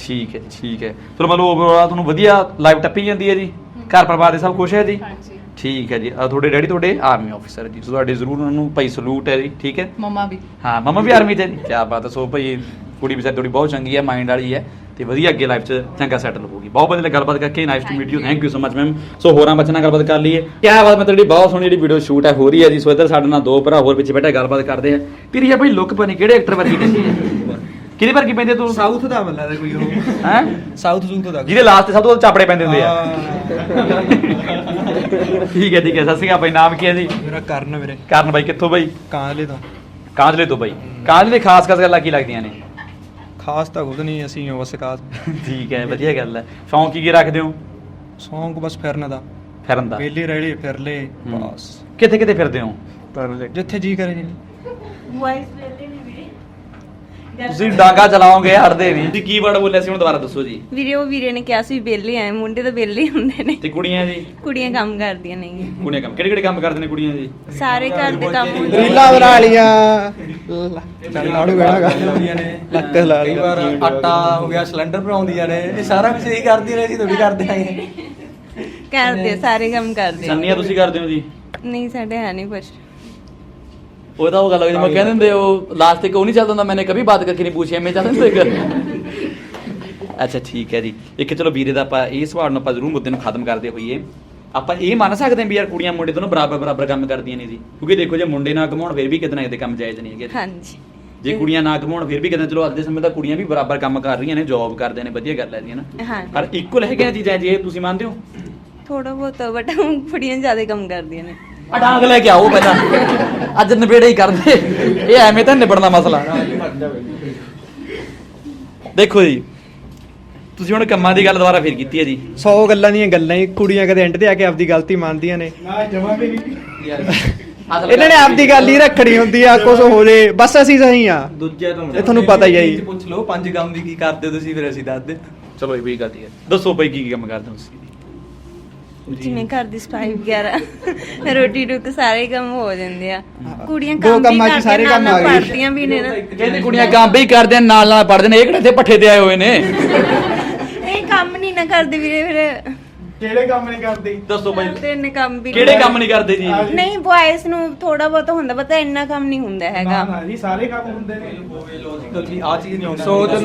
[SPEAKER 1] ਠੀਕ ਹੈ ਜੀ ਠੀਕ ਹੈ। ਚਲੋ ਮਤਲਬ ਓਵਰਆਲ ਤੁਹਾਨੂੰ ਵਧੀਆ ਲਾਈਫ ਟੱਪੀ ਜਾਂਦੀ ਹੈ ਜੀ। ਘਰ ਪਰਿਵਾਰ ਦੇ ਸਭ ਖੁਸ਼ ਹੈ ਜੀ?
[SPEAKER 4] ਹਾਂਜੀ।
[SPEAKER 1] ਠੀਕ ਹੈ ਜੀ। ਆ ਤੁਹਾਡੇ ਡੈਡੀ ਤੁਹਾਡੇ ਆਰਮੀ ਆਫੀਸਰ ਜੀ। ਸੋ ਤੁਹਾਡੇ ਜ਼ਰੂਰ ਉਹਨਾਂ ਨੂੰ ਭਾਈ ਸਲੂਟ ਹੈ ਜੀ ਠੀਕ ਹੈ?
[SPEAKER 4] ਮਮਾ ਵੀ।
[SPEAKER 1] ਹਾਂ ਮਮਾ ਵੀ ਆਰਮੀ ਤੇ ਜੀ। ਕੀ ਬਾਤ ਹੈ। ਸੋ ਭਾਈ ਕੁੜੀ ਵਿਚਾਰੀ ਤੁਹਾਡੀ ਬਹੁਤ ਚੰਗੀ ਹੈ ਮਾਈਂਡ ਵਾਲੀ ਹੈ ਤੇ ਵਧੀਆ ਅੱਗੇ ਲਾਈਫ 'ਚ ਚੰਗਾ ਸੈਟਲ ਹੋਊਗੀ। ਬਹੁਤ ਵਧੀਆ ਲੱਗਾ ਗੱਲਬਾਤ ਕਰਕੇ। Nice to meet you thank you so much ma'am so ਹੋਰਾਂ ਬੱਚਿਆਂ ਨਾਲ ਗੱਲਬਾਤ ਕਰ ਲਈਏ। ਕੀ ਬਾਤ ਮੈਂ ਤੁਹਾਡੀ ਬਹੁਤ ਸੋਹਣੀ ਜਿਹੜੀ ਵੀਡੀਓ ਸ਼ੂਟ ਹੈ ਹੋ ਰਹੀ ਹੈ ਜੀ। ਸੋ ਇੱਧਰ ਸਾਡੇ ਨਾਲ ਦੋ ਭਰਾ ਹੋਰ ਪਿੱਛੇ ਬੈਠੇ ਗੱਲਬਾਤ ਕਰਦੇ ਆ। ਤੇਰੀ ਆ ਭਾਈ ਲੁੱਕ ਬਣੀ ਕਿਹੜੇ ਐਕਟਰ ਵਰਗੀ ਪੈਂਦੀ ਹੈ? ਕਿਹਦੇ ਵਰਗੀ ਪੈਂਦੀ ਤੂੰ?
[SPEAKER 2] ਸਾਊਥ ਦਾ ਬੰਦਾ ਦਾ ਕੋਈ ਉਹ।
[SPEAKER 1] ਹੈ?
[SPEAKER 2] ਸਾਊਥ ਸੂਥ ਦਾ
[SPEAKER 1] ਜਿਹਦੇ ਲਾਸਟ ਤੇ ਸਭ ਤੋਂ ਚਾਪੜੇ ਪੈਂਦੇ ਹੁੰਦੇ ਆ। ਠੀਕ ਹੈ ਠੀਕ ਹੈ ਸਤਿ ਸ਼੍ਰੀ ਅਕਾਲ ਭਾਈ ਨਾਮ ਕੀ ਹੈ ਜੀ?
[SPEAKER 2] ਮੇਰਾ ਕਰਨ ਵੀਰੇ।
[SPEAKER 1] ਕਾਰਨ ਬਾਈ ਕਿੱਥੋਂ ਬਾਈ?
[SPEAKER 2] ਕਾਂਲੇ ਤੋਂ।
[SPEAKER 1] ਕਾਂਜਲੇ ਤੋਂ ਬਾਈ। ਕਾਂਜਲੇ ਦੀ ਖਾਸ ਖਾਸ ਗੱਲਾਂ ਕੀ ਲੱਗਦੀਆਂ ਨੇ?
[SPEAKER 2] ਖਾਸ ਤਾਂ ਕੁਝ ਨਹੀਂ ਅਸੀਂ ਹਾਂ ਬਸ ਖਾਸ।
[SPEAKER 1] ਠੀਕ ਹੈ ਵਧੀਆ ਗੱਲ ਹੈ। ਸ਼ੌਂਕ ਕੀ ਕੀ ਰੱਖਦੇ ਹੋ?
[SPEAKER 2] ਸੌਂਗ ਬਸ ਫਿਰਨ ਦਾ।
[SPEAKER 1] ਫਿਰਨ ਦਾ।
[SPEAKER 2] ਵੇਲੇ ਰਹਿਲੇ ਫਿਰ ਲੈ
[SPEAKER 1] ਹੂੰ।
[SPEAKER 2] ਬਸ।
[SPEAKER 1] ਕਿੱਥੇ ਕਿੱਥੇ ਫਿਰਦੇ ਹੋ?
[SPEAKER 2] ਜਿੱਥੇ ਜੀ ਕਰੇ ਜੀ।
[SPEAKER 3] ਵਾਇਸ ਵੇਲੇ
[SPEAKER 1] ਤੁਸੀਂ ਡਾਂਗਾ ਚਲਾਓਗੇ ਹਟਦੇ ਨਹੀਂ। ਤੁਸੀਂ ਕੀ ਵਰਡ ਬੋਲਿਆ ਸੀ ਹੁਣ ਦੁਬਾਰਾ ਦੱਸੋ ਜੀ।
[SPEAKER 3] ਵੀਰੇ ਉਹ ਵੀਰੇ ਨੇ ਕਿਹਾ ਸੀ ਵਿਹਲੇ ਆਏ ਮੁੰਡੇ ਤਾਂ ਹੀ ਹੁੰਦੇ ਨੇ।
[SPEAKER 1] ਤੇ ਕੁੜੀਆਂ ਜੀ?
[SPEAKER 3] ਕੁੜੀਆਂ ਕੰਮ ਕਰਦੀਆਂ ਨੇ।
[SPEAKER 1] ਕੁੜੀਆਂ ਕੰਮ ਕਿਹੜੇ ਕਿਹੜੇ ਕੰਮ ਕਰਦੇ ਨੇ ਕੁੜੀਆਂ ਜੀ?
[SPEAKER 3] ਸਾਰੇ ਘਰ ਦੇ ਕੰਮ ਹੁੰਦੇ ਨੇ।
[SPEAKER 6] ਰੀਲਾ ਬਣਾ ਲੀਆਂ ਨਾੜੂ ਗੜਾਗਾ ਲੱਕ ਲਾ
[SPEAKER 5] ਕਈ ਵਾਰ ਆਟਾ ਹੋ ਗਿਆ ਸਿਲੰਡਰ ਭਰਾਉਂਦੀਆਂ ਨੇ। ਇਹ ਸਾਰਾ ਕੁਝ ਇਹੀ ਕਰਦੀਆਂ ਨੇ ਜੀ ਥੋੜੀ ਕਰਦੇ ਆਏ।
[SPEAKER 3] ਕਰਦੇ ਸਾਰੇ ਕੰਮ ਕਰਦੇ।
[SPEAKER 1] ਸੰਨੀਆਂ ਤੁਸੀਂ ਕਰਦੇ ਹੋ ਜੀ?
[SPEAKER 3] ਨਹੀਂ ਸਾਡੇ ਹੈ ਨਹੀਂ ਕੁਛ।
[SPEAKER 1] ਉਹ ਤਾਂ ਉਹ ਗੱਲ ਹੋ ਗਈ ਜਿਵੇਂ ਕਹਿੰਦੇ ਹੁੰਦੇ ਉਹ ਲਾਸਟ ਤੱਕ ਉਹ ਨਹੀਂ ਚੱਲਦਾ ਹੁੰਦਾ ਮੈਨੇ ਕभी ਬਾਤ ਕਰਕੇ ਨਹੀਂ ਪੁੱਛਿਆ ਮੈਂ ਚੱਲਦਾ ਹੁੰਦਾ ਅੱਛਾ ਠੀਕ ਹੈ ਜੀ। ਇੱਕ ਚਲੋ ਵੀਰੇ ਦਾ ਆਪਾਂ ਇਹ ਸਵਾਲ ਨੂੰ ਆਪਾਂ ਜ਼ਰੂਰ ਮੁੱਦੇ ਨੂੰ ਖਤਮ ਕਰਦੇ ਹੋਈਏ। ਆਪਾਂ ਇਹ ਮੰਨ ਸਕਦੇ ਹਾਂ ਵੀ ਯਾਰ ਕੁੜੀਆਂ ਮੁੰਡੇ ਦੋਨੋਂ ਬਰਾਬਰ ਬਰਾਬਰ ਕੰਮ ਕਰਦੀਆਂ ਨੇ ਜੀ। ਕਿਉਂਕਿ ਦੇਖੋ ਜੇ ਮੁੰਡੇ ਨਾ ਕਮਾਉਣ ਫਿਰ ਵੀ ਕਿਤੇ ਨਾ ਕਿਤੇ ਕੰਮ ਜਾਇਜ਼ ਨਹੀਂ ਹੈਗੇ
[SPEAKER 3] ਹਾਂਜੀ।
[SPEAKER 1] ਜੇ ਕੁੜੀਆਂ ਨਾ ਕਮਾਉਣ ਫਿਰ ਵੀ ਕਿਤੇ ਚਲੋ ਅੱਜ ਦੇ ਸਮੇਂ ਤਾਂ ਕੁੜੀਆਂ ਵੀ ਬਰਾਬਰ ਕੰਮ ਕਰ ਰਹੀਆਂ ਨੇ ਜੌਬ ਕਰਦੇ ਨੇ ਵਧੀਆ ਗੱਲ ਹੈ ਜੀ ਨਾ
[SPEAKER 3] ਹਾਂ
[SPEAKER 1] ਪਰ ਇਕੁਅਲ ਹੈਗੇ ਆ ਚੀਜ਼ਾਂ ਜੀ ਇਹ ਤੁਸੀਂ ਮੰਨਦੇ ਹੋ?
[SPEAKER 3] ਥੋੜਾ ਬਹੁਤ ਬਟ ਕੁੜੀਆਂ ਜ਼ਿਆਦਾ ਕੰਮ ਕਰਦੀਆਂ ਨੇ।
[SPEAKER 1] ਆ ਡਾਂਗ ਲੈ ਕੇ ਆਓ ਪਹਿਲਾਂ। ਅੱਜ ਨਿਬੇੜੇ ਹੀ ਕਰਦੇ। ਇਹ ਐਵੇਂ ਤਾਂ ਨਿਬੜਨਾ ਮਸਲਾ। ਦੇਖੋ ਜੀ ਤੁਸੀਂ ਹੁਣ ਕੰਮਾਂ ਦੀ ਗੱਲ ਦੁਬਾਰਾ ਫੇਰ ਕੀਤੀ ਹੈ ਜੀ।
[SPEAKER 6] 100 ਗੱਲਾਂ ਦੀਆਂ ਗੱਲਾਂ ਹੀ ਕੁੜੀਆਂ ਕਦੇ ਐਂਡ ਤੇ ਆ ਕੇ ਆਪਦੀ ਗਲਤੀ ਮੰਨਦੀਆਂ ਨੇ। ਇਹਨਾਂ ਨੇ ਆਪਦੀ ਗੱਲ ਹੀ ਰੱਖਣੀ ਹੁੰਦੀ ਆ ਕੁਝ ਹੋ ਜੇ। ਬਸ ਅਸੀਂ ਸਹੀ ਆ।
[SPEAKER 5] ਦੂਜੇ ਤੋਂ
[SPEAKER 6] ਇਹ ਤੁਹਾਨੂੰ ਪਤਾ ਹੀ ਹੈ ਜੀ।
[SPEAKER 5] ਪੁੱਛ ਲਓ ਪੰਜ ਕੰਮ ਵੀ ਕੀ ਕਰਦੇ ਹੋ ਤੁਸੀਂ ਫਿਰ ਅਸੀਂ ਦੱਸ ਦੇ।
[SPEAKER 1] ਚਲੋ ਇਹ ਵੀ ਗੱਲ ਹੈ ਦੱਸੋ ਭਾਈ ਕੀ ਕੀ ਕੰਮ ਕਰਦੇ ਹੋ ਤੁਸੀਂ?
[SPEAKER 3] ਜਿਵੇਂ ਘਰ ਦੀ ਸਫ਼ਾਈ ਵਗੈਰਾ ਰੋਟੀ ਟੁੱਕ ਸਾਰੇ ਕੰਮ ਹੋ ਜਾਂਦੇ ਆ। ਕੁੜੀਆਂ
[SPEAKER 6] ਦੋ
[SPEAKER 3] ਕੰਮ ਵੀ
[SPEAKER 6] ਕੰਮਾਂ 'ਚ ਸਾਰੇ
[SPEAKER 3] ਕਰਦੀਆਂ
[SPEAKER 6] ਕੰਮ
[SPEAKER 3] ਨਾਲ
[SPEAKER 6] ਆ ਗਏ।
[SPEAKER 3] ਪੜ੍ਹਦੀਆਂ ਵੀ ਨੇ ਨਾ।
[SPEAKER 1] ਕਹਿੰਦੇ ਕੁੜੀਆਂ ਕੰਮ ਵੀ ਕਰਦੇ ਨੇ ਨਾਲ ਨਾਲ ਪੜਦੇ ਨੇ ਇਹ ਕਿਹੜੇ ਇੱਥੇ ਪੱਠੇ ਤੇ ਆਏ ਹੋਏ ਨੇ?
[SPEAKER 3] ਇਹ ਕੰਮ ਨਹੀਂ ਨਾ ਕਰਦੇ ਵੀਰੇ ਫਿਰ
[SPEAKER 6] ਕਿਹੜੇ ਕੰਮ ਨਹੀਂ ਕਰਦੀ?
[SPEAKER 1] ਦੱਸੋ ਬਾਈ।
[SPEAKER 3] ਤੇ ਕੰਮ ਵੀ
[SPEAKER 1] ਕਿਹੜੇ ਕੰਮ ਨਹੀਂ ਕਰਦੇ। ਜੀ?
[SPEAKER 3] ਨਹੀਂ ਬॉयਸ ਨੂੰ ਥੋੜਾ ਬਹੁਤ ਹੁੰਦਾ ਪਤਾ ਇੰਨਾ ਕੰਮ ਨਹੀਂ ਹੁੰਦਾ ਹੈਗਾ।
[SPEAKER 6] ਨਾ ਜੀ ਸਾਰੇ ਕੰਮ ਹੁੰਦੇ ਨੇ।
[SPEAKER 5] ਤੁਸੀਂ ਆ ਚੀਜ਼ ਨਹੀਂ ਹੁੰਦੀ।
[SPEAKER 2] 100 ਤੋਂ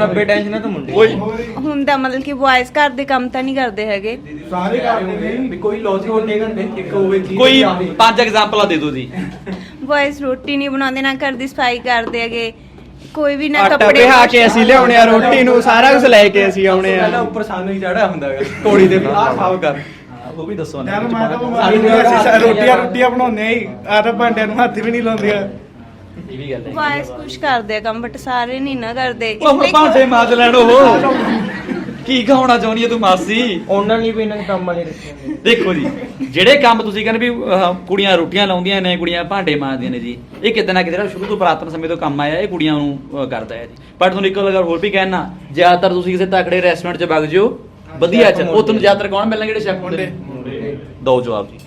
[SPEAKER 2] ਤਾਂ ਮੁੰਡੇ
[SPEAKER 1] ਓਏ।
[SPEAKER 3] ਹੁੰਦਾ ਮਤਲਬ ਕਿ ਬॉयਸ ਘਰ ਦੇ ਕੰਮ ਤਾਂ ਨਹੀਂ ਕਰਦੇ ਹੈਗੇ।
[SPEAKER 6] ਸਾਰੇ ਕਰਦੇ ਨੇ।
[SPEAKER 5] ਵੀ ਕੋਈ ਲੌਜੀਕ ਹੁੰਦੇ ਘੰਟੇ ਇੱਕ ਹੋਵੇ ਚੀਜ਼
[SPEAKER 1] ਕੋਈ ਪੰਜ ਐਗਜ਼ਾਮਪਲਾਂ ਦੇ ਦਿਓ ਜੀ।
[SPEAKER 3] ਬॉयਸ ਰੋਟੀ ਨਹੀਂ ਬਣਾਉਂਦੇ ਨਾ ਘਰ ਦੀ ਸਫ਼ਾਈ ਕਰਦੇ ਹੈਗੇ। ਕੋਈ ਵੀ ਨਾ
[SPEAKER 6] ਆਟਾ
[SPEAKER 3] ਕੱਪੜੇ
[SPEAKER 6] ਪਿਹਾ ਕੇ ਅਸੀਂ ਲਿਆਉਣੇ ਆ ਰੋਟੀ ਨੂੰ ਸਾਰਾ ਕੁਝ ਲੈ ਕੇ ਅਸੀਂ ਆਉਣੇ
[SPEAKER 5] ਪਹਿਲਾਂ
[SPEAKER 6] ਆ
[SPEAKER 5] ਉੱਪਰ ਸਾਨੂੰ ਹੀ ਚੜਿਆ ਹੁੰਦਾ ਹੈਗਾ ਕੋੜੀ ਦੇ ਆਹ ਸਾਫ਼ ਕਰ।
[SPEAKER 1] ਉਹ ਵੀ ਦੱਸੋ ਨਾ।
[SPEAKER 6] ਯਾਰ ਮੈਂ ਤਾਂ ਰੋਟੀਆਂ ਰੋਟੀਆਂ ਬਣਾਉਂਦੇ ਆ ਹੀ ਆ ਤਾਂ ਭਾਂਡਿਆਂ ਨੂੰ ਹੱਥ ਵੀ ਨਹੀਂ ਲਾਉਂਦੀਆਂ
[SPEAKER 1] ਇਹ ਵੀ ਗੱਲ ਹੈ।
[SPEAKER 3] ਬॉयਜ਼ ਕੁਝ ਕਰਦੇ ਆ ਕੰਮ ਬਟ ਸਾਰੇ ਨਹੀਂ ਨਾ ਕਰਦੇ।
[SPEAKER 1] ਉਹ ਭਾਂਡੇ ਮਾਜ ਲੈਣ ਉਹ। ਕੀ ਕਹਾਉਣਾ ਚਾਹੁੰਦੀ ਹੈ ਤੂੰ ਮਾਸੀ?
[SPEAKER 2] ਉਹਨਾਂ ਲਈ ਵੀ ਇਹਨਾਂ ਦੇ ਕੰਮ ਵਾਲੇ ਰੱਖੇ
[SPEAKER 1] ਦੇਖੋ ਜੀ ਜਿਹੜੇ ਕੰਮ ਤੁਸੀਂ ਕਹਿੰਦੇ ਵੀ ਅਹ, ਕੁੜੀਆਂ ਰੋਟੀਆਂ ਲਾਉਂਦੀਆਂ ਨੇ ਕੁੜੀਆਂ ਭਾਂਡੇ ਮਾਂਜਦੀਆਂ ਨੇ ਜੀ ਇਹ ਕਿਤੇ ਨਾ ਕਿਤੇ ਜਿਹੜਾ ਸ਼ੁਰੂ ਤੋਂ ਪੁਰਾਤਨ ਸਮੇਂ ਤੋਂ ਕੰਮ ਆਇਆ ਇਹ ਕੁੜੀਆਂ ਨੂੰ ਅਹ, ਕਰਦਾ ਹੈ ਜੀ। ਪਰ ਤੁਹਾਨੂੰ ਇੱਕ ਗੱਲ ਹੋਰ ਵੀ ਕਹਿਣਾ ਜ਼ਿਆਦਾਤਰ ਤੁਸੀਂ ਕਿਸੇ ਤਕੜੇ ਰੈਸਟੋਰੈਂਟ 'ਚ ਵਗ ਜਿਓ ਵਧੀਆ ਚ। ਉਹ ਤੁਹਾਨੂੰ ਜ਼ਿਆਦਾਤਰ ਕੌਣ ਮਿਲਣਗੇ ਜਿਹੜੇ ਸ਼ੈਫ ਹੁੰਦੇ ਨੇ ਦੋ ਜਵਾਬ ਜੀ।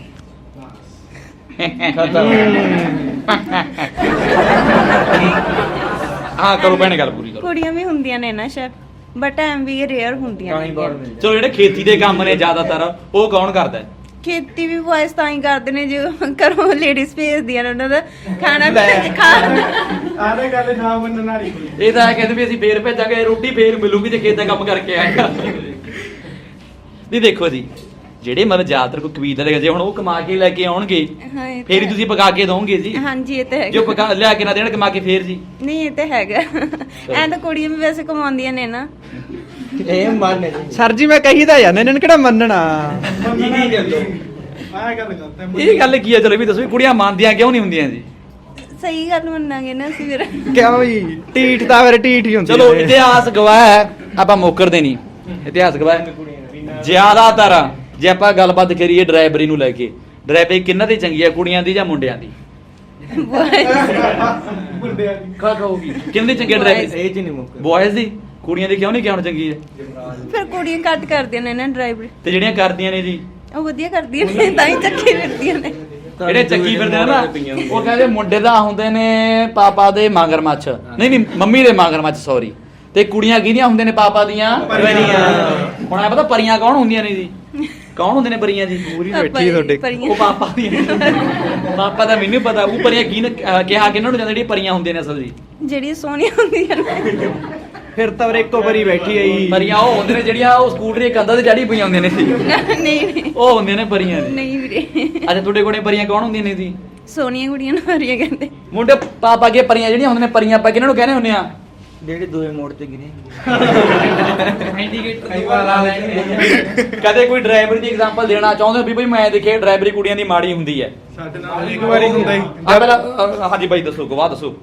[SPEAKER 1] ਹਾਂ ਕਰੋ ਭੈਣੇ ਗੱਲ ਪੂਰੀ ਕਰੋ।
[SPEAKER 3] ਕੁੜੀਆਂ ਵੀ ਹੁੰਦੀਆਂ ਨੇ ਨਾ ਸ਼ੈਫ। ਬਟ ਐਮ ਵੀ ਰੇਅਰ ਹੁੰਦੀਆਂ
[SPEAKER 2] ਤਾਂ ਹੀ
[SPEAKER 1] ਚਲੋ ਜਿਹੜੇ ਖੇਤੀ ਦੇ ਕੰਮ ਨੇ ਜ਼ਿਆਦਾਤਰ ਉਹ ਕੌਣ ਕਰਦਾ ਹੈ?
[SPEAKER 3] ਖੇਤੀ ਵੀ ਬॉयਜ਼ ਤਾਂ ਹੀ ਕਰਦੇ ਨੇ ਜੋ ਘਰੋਂ ਲੇਡੀਜ਼ ਭੇਜਦੀਆਂ ਨੇ ਉਹਨਾਂ ਦਾ। ਖਾਣਾ
[SPEAKER 1] ਲੈ।
[SPEAKER 3] ਖਾ
[SPEAKER 6] ਆਰੇ ਗੱਲ ਨਾ ਮੰਨਣ ਵਾਲੀ ਕੋਈ
[SPEAKER 1] ਇਹ ਤਾਂ ਐਂ ਕਹਿੰਦੇ ਵੀ ਅਸੀਂ ਫੇਰ ਭੇਜਾਂਗੇ ਰੋਟੀ ਫੇਰ ਮਿਲੂਗੀ ਜੇ ਖੇਤ ਦਾ ਕੰਮ ਕਰਕੇ ਆਏਗਾ। ਨਹੀਂ ਦੇਖੋ ਜੀ ਜਿਹੜੇ ਮਤਲਬ ਜ਼ਿਆਦਾਤਰ ਕੋਈ ਕਬੀਲ ਦੇ ਜੇ ਹੁਣ ਉਹ ਕਮਾ ਕੇ ਲੈ ਕੇ ਆਉਣਗੇ
[SPEAKER 3] ਹਾਂ, ਇਹ ਤਾਂ
[SPEAKER 1] ਫੇਰ ਹੀ
[SPEAKER 3] ਹੈ।
[SPEAKER 1] ਤੁਸੀਂ ਪਕਾ ਕੇ ਦੋਗੇ ਜੀ।
[SPEAKER 3] ਹਾਂਜੀ ਇਹ ਤਾਂ ਹੈਗਾ।
[SPEAKER 1] ਜੋ ਪਕਾ ਲਿਆ ਕੇ ਨਾ ਦੇਣ ਕਮਾ ਕੇ ਫੇਰ ਜੀ।
[SPEAKER 3] ਨਹੀਂ ਇਹ ਤਾਂ ਹੈਗਾ। ਐਂ ਤਾਂ ਕੁੜੀਆਂ ਵੀ ਵੈਸੇ ਕਮਾਉਂਦੀਆਂ ਨੇ ਨਾ।
[SPEAKER 2] ਇਹ ਮੰਨ ਜੀ।
[SPEAKER 6] ਸਰ ਜੀ ਮੈਂ ਕਹੀਦਾ ਜਾਂਦਾ ਇਹਨਾਂ ਨੇ ਕਿਹੜਾ ਮੰਨਣਾ? ਮੈਂ ਗੱਲ ਕਰਦਾ
[SPEAKER 1] ਇਹ ਗੱਲ ਕੀ ਹੈ? ਚਲੋ ਇਹ ਵੀ ਦੱਸੋ ਵੀ ਕੁੜੀਆਂ ਮੰਨਦੀਆਂ ਕਿਉਂ ਨਹੀਂ ਹੁੰਦੀਆਂ ਜੀ?
[SPEAKER 3] ਸਹੀ ਗੱਲ ਮੰਨਾਂਗੇ ਨਾ ਅਸੀਂ ਫਿਰ।
[SPEAKER 6] ਕਿਉਂ ਜੀ? ਟੀਟ ਤਾਂ ਫਿਰ ਟੀਟ ਹੀ ਹੁੰਦੀ
[SPEAKER 1] ਚਲੋ। ਇਤਿਹਾਸ ਗਵਾਹ ਹੈ ਆਪਾਂ ਮੁੱਕਰਦੇ ਨਹੀਂ। ਇਤਿਹਾਸ ਗਵਾਹ ਹੈ। ਜ਼ਿਆਦਾਤਰ ਜੇ ਆਪਾਂ ਗੱਲਬਾਤ ਕਰੀਏ ਡਰਾਈਵਰੀ ਨੂੰ ਲੈ ਕੇ ਡਰਾਈਵਰੀ ਕਿੰਨਾਂ ਦੀ ਚੰਗੀ ਹੈ ਕੁੜੀਆਂ ਦੀ ਜਾਂ ਮੁੰਡਿਆਂ ਦੀ? ਕਾ ਕਹੋਗੀ ਕਿੰਨੀ ਚੰਗੀ ਹੈ ਡਰਾਈਵਰੀ?
[SPEAKER 2] ਇਹ ਚ ਨਹੀਂ ਮੁੱਕ
[SPEAKER 1] ਬॉयਜ਼ ਦੀ? ਕੁੜੀਆਂ ਦੀ ਕਿਉਂ ਨਹੀਂ ਕਿਉਂ ਚੰਗੀ ਹੈ
[SPEAKER 3] ਫਿਰ ਕੁੜੀਆਂ ਘੱਟ ਕਰਦੀਆਂ ਨੇ ਨਾ ਡਰਾਈਵਰ।
[SPEAKER 1] ਤੇ ਜਿਹੜੀਆਂ ਕਰਦੀਆਂ ਨੇ ਜੀ?
[SPEAKER 3] ਉਹ ਵਧੀਆ ਕਰਦੀਆਂ ਨੇ ਤਾਂ ਹੀ ਚੱਕੀ ਫਿਰਦੀਆਂ ਨੇ।
[SPEAKER 1] ਜਿਹੜੇ ਚੱਕੀ ਫਿਰਦੇ ਨੇ ਨਾ ਉਹ ਕਹਿੰਦੇ ਮੁੰਡੇ ਦਾ ਹੁੰਦੇ ਨੇ ਪਾਪਾ ਦੇ ਮਾਂਗਰ ਮੱਛ ਨਹੀਂ ਨਹੀਂ ਮੰਮੀ ਦੇ ਮਾਂਗਰ ਮੱਛ ਸੌਰੀ ਤੇ ਕੁੜੀਆਂ ਕਿਹਦੀਆਂ ਹੁੰਦੇ ਨੇ ਪਾਪਾ ਦੀਆਂ?
[SPEAKER 2] ਪਰੀਆਂ।
[SPEAKER 1] ਹੁਣ ਆ ਪਤਾ ਪਰੀਆਂ ਕੌਣ ਹੁੰਦੀਆਂ ਨੇ ਜੀ? ਕੌਣ ਹੁੰਦੇ ਨੇ ਪਰੀਆਂ ਜੀ?
[SPEAKER 6] ਪੂਰੀ ਬੈਠੀ ਹੈ ਤੁਹਾਡੇ
[SPEAKER 3] ਪਰੀਆਂ।
[SPEAKER 1] ਉਹ ਪਾਪਾ ਦੀਆਂ ਪਾਪਾ ਦਾ ਮੈਨੂੰ ਪਤਾ ਉਹ ਪਰੀਆਂ ਕੀ ਕਿਹਾ ਕਿ ਇਹਨਾਂ ਨੂੰ ਜਾਂਦੇ ਜਿਹੜੀਆਂ ਪਰੀਆਂ ਹੁੰਦੀਆਂ ਨੇ ਅਸਲ ਜੀ।
[SPEAKER 3] ਜਿਹੜੀਆਂ ਸੋਹਣੀਆਂ ਹੁੰਦੀਆਂ ਨੇ।
[SPEAKER 6] ਫਿਰ ਤਾਂ ਇੱਕੋ ਵਾਰੀ ਬੈਠੀ ਆਈ।
[SPEAKER 1] ਪਰੀਆਂ ਉਹ ਹੁੰਦੇ ਨੇ ਜਿਹੜੀਆਂ ਉਹ ਸਕੂਟਰੀ ਕੰਧਾਂ ਤੇ ਚੜੀ ਪਈਆਂ ਹੁੰਦੀਆਂ ਨੇ ਜੀ।
[SPEAKER 3] ਨਹੀਂ ਨਹੀਂ।
[SPEAKER 1] ਉਹ ਹੁੰਦੀਆਂ ਨੇ ਪਰੀਆਂ ਜੀ।
[SPEAKER 3] ਨਹੀਂ ਵੀਰੇ।
[SPEAKER 1] ਅੱਛਾ ਤੁਹਾਡੇ ਕੋਲੇ ਪਰੀਆਂ ਕੌਣ ਹੁੰਦੀਆਂ ਨੇ ਜੀ?
[SPEAKER 3] ਸੋਹਣੀਆਂ ਕੁੜੀਆਂ ਨੂੰ ਹਰੀਆਂ ਕਹਿੰਦੇ।
[SPEAKER 1] ਮੁੰਡੇ ਪਾਪਾ ਕੇ ਪਰੀਆਂ ਜਿਹੜੀਆਂ ਹੁੰਦੀਆਂ ਨੇ ਪਰੀਆਂ ਆਪਾਂ ਕਿਹਨਾਂ ਨੂੰ ਕਹਿੰਦੇ ਹੁੰਦੇ ਆ?
[SPEAKER 2] ਜਿਹੜੇ ਦੋਏ ਮੋੜ ਤੇ ਗਿਰੇ
[SPEAKER 1] ਕਦੇ ਕੋਈ ਡਰਾਈਵਰ ਦੀ ਐਗਜ਼ਾਮਪਲ ਦੇਣਾ ਚਾਹੁੰਦੇ ਹੋ ਵੀ ਬਈ ਮੈਂ ਦੇਖਿਆ ਡਰਾਈਵਰੀ ਕੁੜੀਆਂ ਦੀ ਮਾੜੀ ਹੁੰਦੀ ਹੈ?
[SPEAKER 6] ਸਾਡੇ ਨਾਲ ਇੱਕ ਵਾਰੀ ਹੁੰਦਾ ਹੀ।
[SPEAKER 1] ਆ ਪਹਿਲਾਂ ਅ, ਹਾਂਜੀ ਬਾਈ ਦੱਸੋ ਗਵਾਹ ਦੱਸੋ।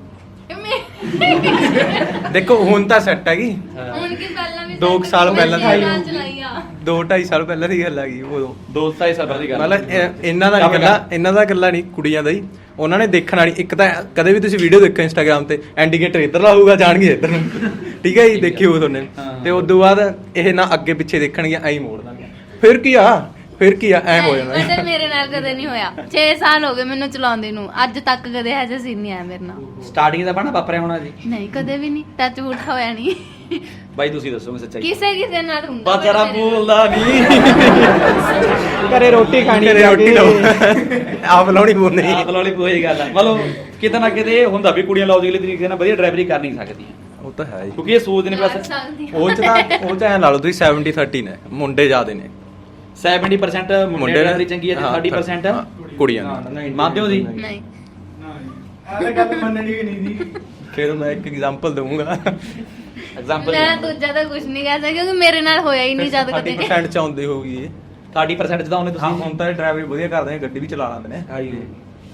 [SPEAKER 5] ਦੇਖੋ ਹੁਣ ਤਾਂ ਸੈੱਟ ਹੈਗੀ।
[SPEAKER 7] ਉਨਕੇ ਪਹਿਲਾਂ ਵੀ
[SPEAKER 5] ਦੋ ਕੁ ਸਾਲ ਪਹਿਲਾਂ
[SPEAKER 7] ਤਾਂ
[SPEAKER 5] ਤਾਂ
[SPEAKER 7] ਚਲਾਈ ਆ।
[SPEAKER 5] 2 2.5 ਸਾਲ ਪਹਿਲਾਂ ਦੀ ਗੱਲ ਹੈਗੀ ਉਦੋਂ
[SPEAKER 1] ਦੋਸਤਾਂ ਹੀ ਸਾਲਾਂ ਦੀ ਗੱਲ
[SPEAKER 5] ਮਤਲਬ ਇਹ- ਇਹਨਾਂ ਦਾ ਨਹੀਂ ਗੱਲਾਂ ਇਹਨਾਂ ਦਾ ਗੱਲਾਂ ਨਹੀਂ ਕੁੜੀਆਂ ਦਾ ਹੀ। ਉਹਨਾਂ ਨੇ ਦੇਖਣ ਵਾਲੀ ਇੱਕ ਤਾਂ ਕਦੇ ਵੀ ਤੁਸੀਂ ਵੀਡੀਓ ਦੇਖੋ ਇੰਸਟਾਗ੍ਰam ਤੇ ਇੰਡੀਕੇਟਰ ਇੱਧਰ ਲਾਊਗਾ ਜਾਣਗੇ ਇੱਧਰ। ਨੂੰ ਠੀਕ ਹੈ ਜੀ ਦੇਖਿਓ ਤੁਹਾਨੇ। ਤੇ ਉਸ ਤੋਂ ਬਾਅਦ ਇਹ ਨਾ ਅੱਗੇ ਪਿੱਛੇ ਦੇਖਣਗੇ ਐਂ ਮੋੜ ਦਾਂਗੇ ਫਿਰ ਕੀ ਆ? ਫਿਰ ਕੀ ਆ? ਐ ਹੋ ਜਾਣਾ।
[SPEAKER 7] ਕਦੇ ਮੇਰੇ ਨਾਲ ਕਦੇ ਨਹੀਂ ਹੋਇਆ। 6 ਸਾਲ ਹੋ ਗਏ ਮੈਨੂੰ ਚਲਾਉਂਦੇ ਨੂੰ। ਅੱਜ ਤੱਕ ਕਦੇ ਇਹੋ ਜਿਹਾ ਸੀਨ ਨਹੀਂ ਆਇਆ ਮੇਰੇ ਨਾਲ।
[SPEAKER 1] ਸਟਾਰਟਿੰਗ ਦਾ ਬਣਾ ਵਾਪਰਿਆ ਹੋਣਾ ਜੀ।
[SPEAKER 7] ਨਹੀਂ ਕਦੇ ਵੀ ਨਹੀਂ। ਟੱਚ ਬੂਟ ਹੋਇਆ ਨਹੀਂ।
[SPEAKER 1] ਬਾਈ ਤੁਸੀਂ ਦੱਸੋਗੇ ਸੱਚਾਈ।
[SPEAKER 7] ਕਿਸੇ ਕਿਸੇ ਨਾਲ ਹੁੰਦਾ
[SPEAKER 1] ਬਸ ਜਰਾ
[SPEAKER 7] ਮੇਰੇ ਨਾਲ।
[SPEAKER 1] ਬੋਲਦਾ ਨਹੀਂ।
[SPEAKER 6] ਘਰੇ ਰੋਟੀ ਖਾਣੀ
[SPEAKER 5] ਘਰੇ ਰੋਟੀ। ਲਓ। ਆਪ ਲਾਉਣੀ ਪਊਗੀ
[SPEAKER 1] ਆਪ ਲੋਲੀ ਕੋਈ ਗੱਲ ਹੈ ਮਤਲਬ ਕਿਤੇ ਨਾ ਕਿਤੇ ਇਹ ਹੁੰਦਾ ਵੀ ਕੁੜੀਆਂ ਲੌਜੀਕਲੀ ਤਰੀਕੇ ਨਾਲ ਵਧੀਆ ਡਰਾਈਵਰੀ ਕਰ ਨਹੀਂ ਸਕਦੀਆਂ।
[SPEAKER 5] ਉਹ ਤਾਂ ਹੈ ਜੀ
[SPEAKER 1] ਕਿਉਂਕਿ ਇਹ ਸੋਚਦੇ ਨੇ
[SPEAKER 7] ਕਰ
[SPEAKER 1] ਬਸ
[SPEAKER 7] ਸਕਦੀ ਹਾਂ।
[SPEAKER 5] ਉਹ ਚ ਤਾਂ ਉਹ ਚ ਐਂ ਲਾ ਲਓ ਤੁਸੀਂ 70 30 ਨੇ ਮੁੰਡੇ ਜ਼ਿਆਦੇ ਨੇ।
[SPEAKER 1] 70% ਮੁੰਡੇ
[SPEAKER 5] ਨੇ-
[SPEAKER 1] ਡਰਾਈਵਰੀ ਚੰਗੀ ਹੈ ਤੇ
[SPEAKER 5] ਹਾਂ,
[SPEAKER 1] 30%
[SPEAKER 5] ਹਾਂ, ਕੁੜੀਆਂ ਨੇ
[SPEAKER 1] ਮੰਨਦੇ ਹੋ ਜੀ
[SPEAKER 7] ਨਹੀਂ।
[SPEAKER 6] ਐਵੇਂ ਗੱਲ ਮੰਨਣੀ ਵੀ ਨਹੀਂ ਦੀ
[SPEAKER 5] ਫਿਰ ਮੈਂ ਇੱਕ ਐਗਜ਼ਾਮਪਲ ਦਊਂਗਾ।
[SPEAKER 1] ਐਗਜ਼ਾਮਪਲ
[SPEAKER 7] ਮੈਂ ਦੂਜਾ ਤਾਂ ਕੁਝ ਨਹੀਂ ਕਹਿ ਸਕਦੀ ਕਿਉਂਕਿ ਮੇਰੇ ਨਾਲ ਹੋਇਆ ਹੀ ਨਹੀਂ ਜਦ ਕਦੇ।
[SPEAKER 5] 30% ਚ ਆਉਂਦੇ ਇਹ
[SPEAKER 1] 30% ਚ ਤਾਂ ਉਹਨੇ
[SPEAKER 5] ਹਾਂ
[SPEAKER 1] ਤੁਸੀਂ
[SPEAKER 5] ਹੁਣ ਤਾਂ ਡਰਾਈਵਰ ਵਧੀਆ ਕਰਦੇ ਨੇ ਗੱਡੀ ਵੀ ਚਲਾ ਲੈਂਦੇ ਨੇ।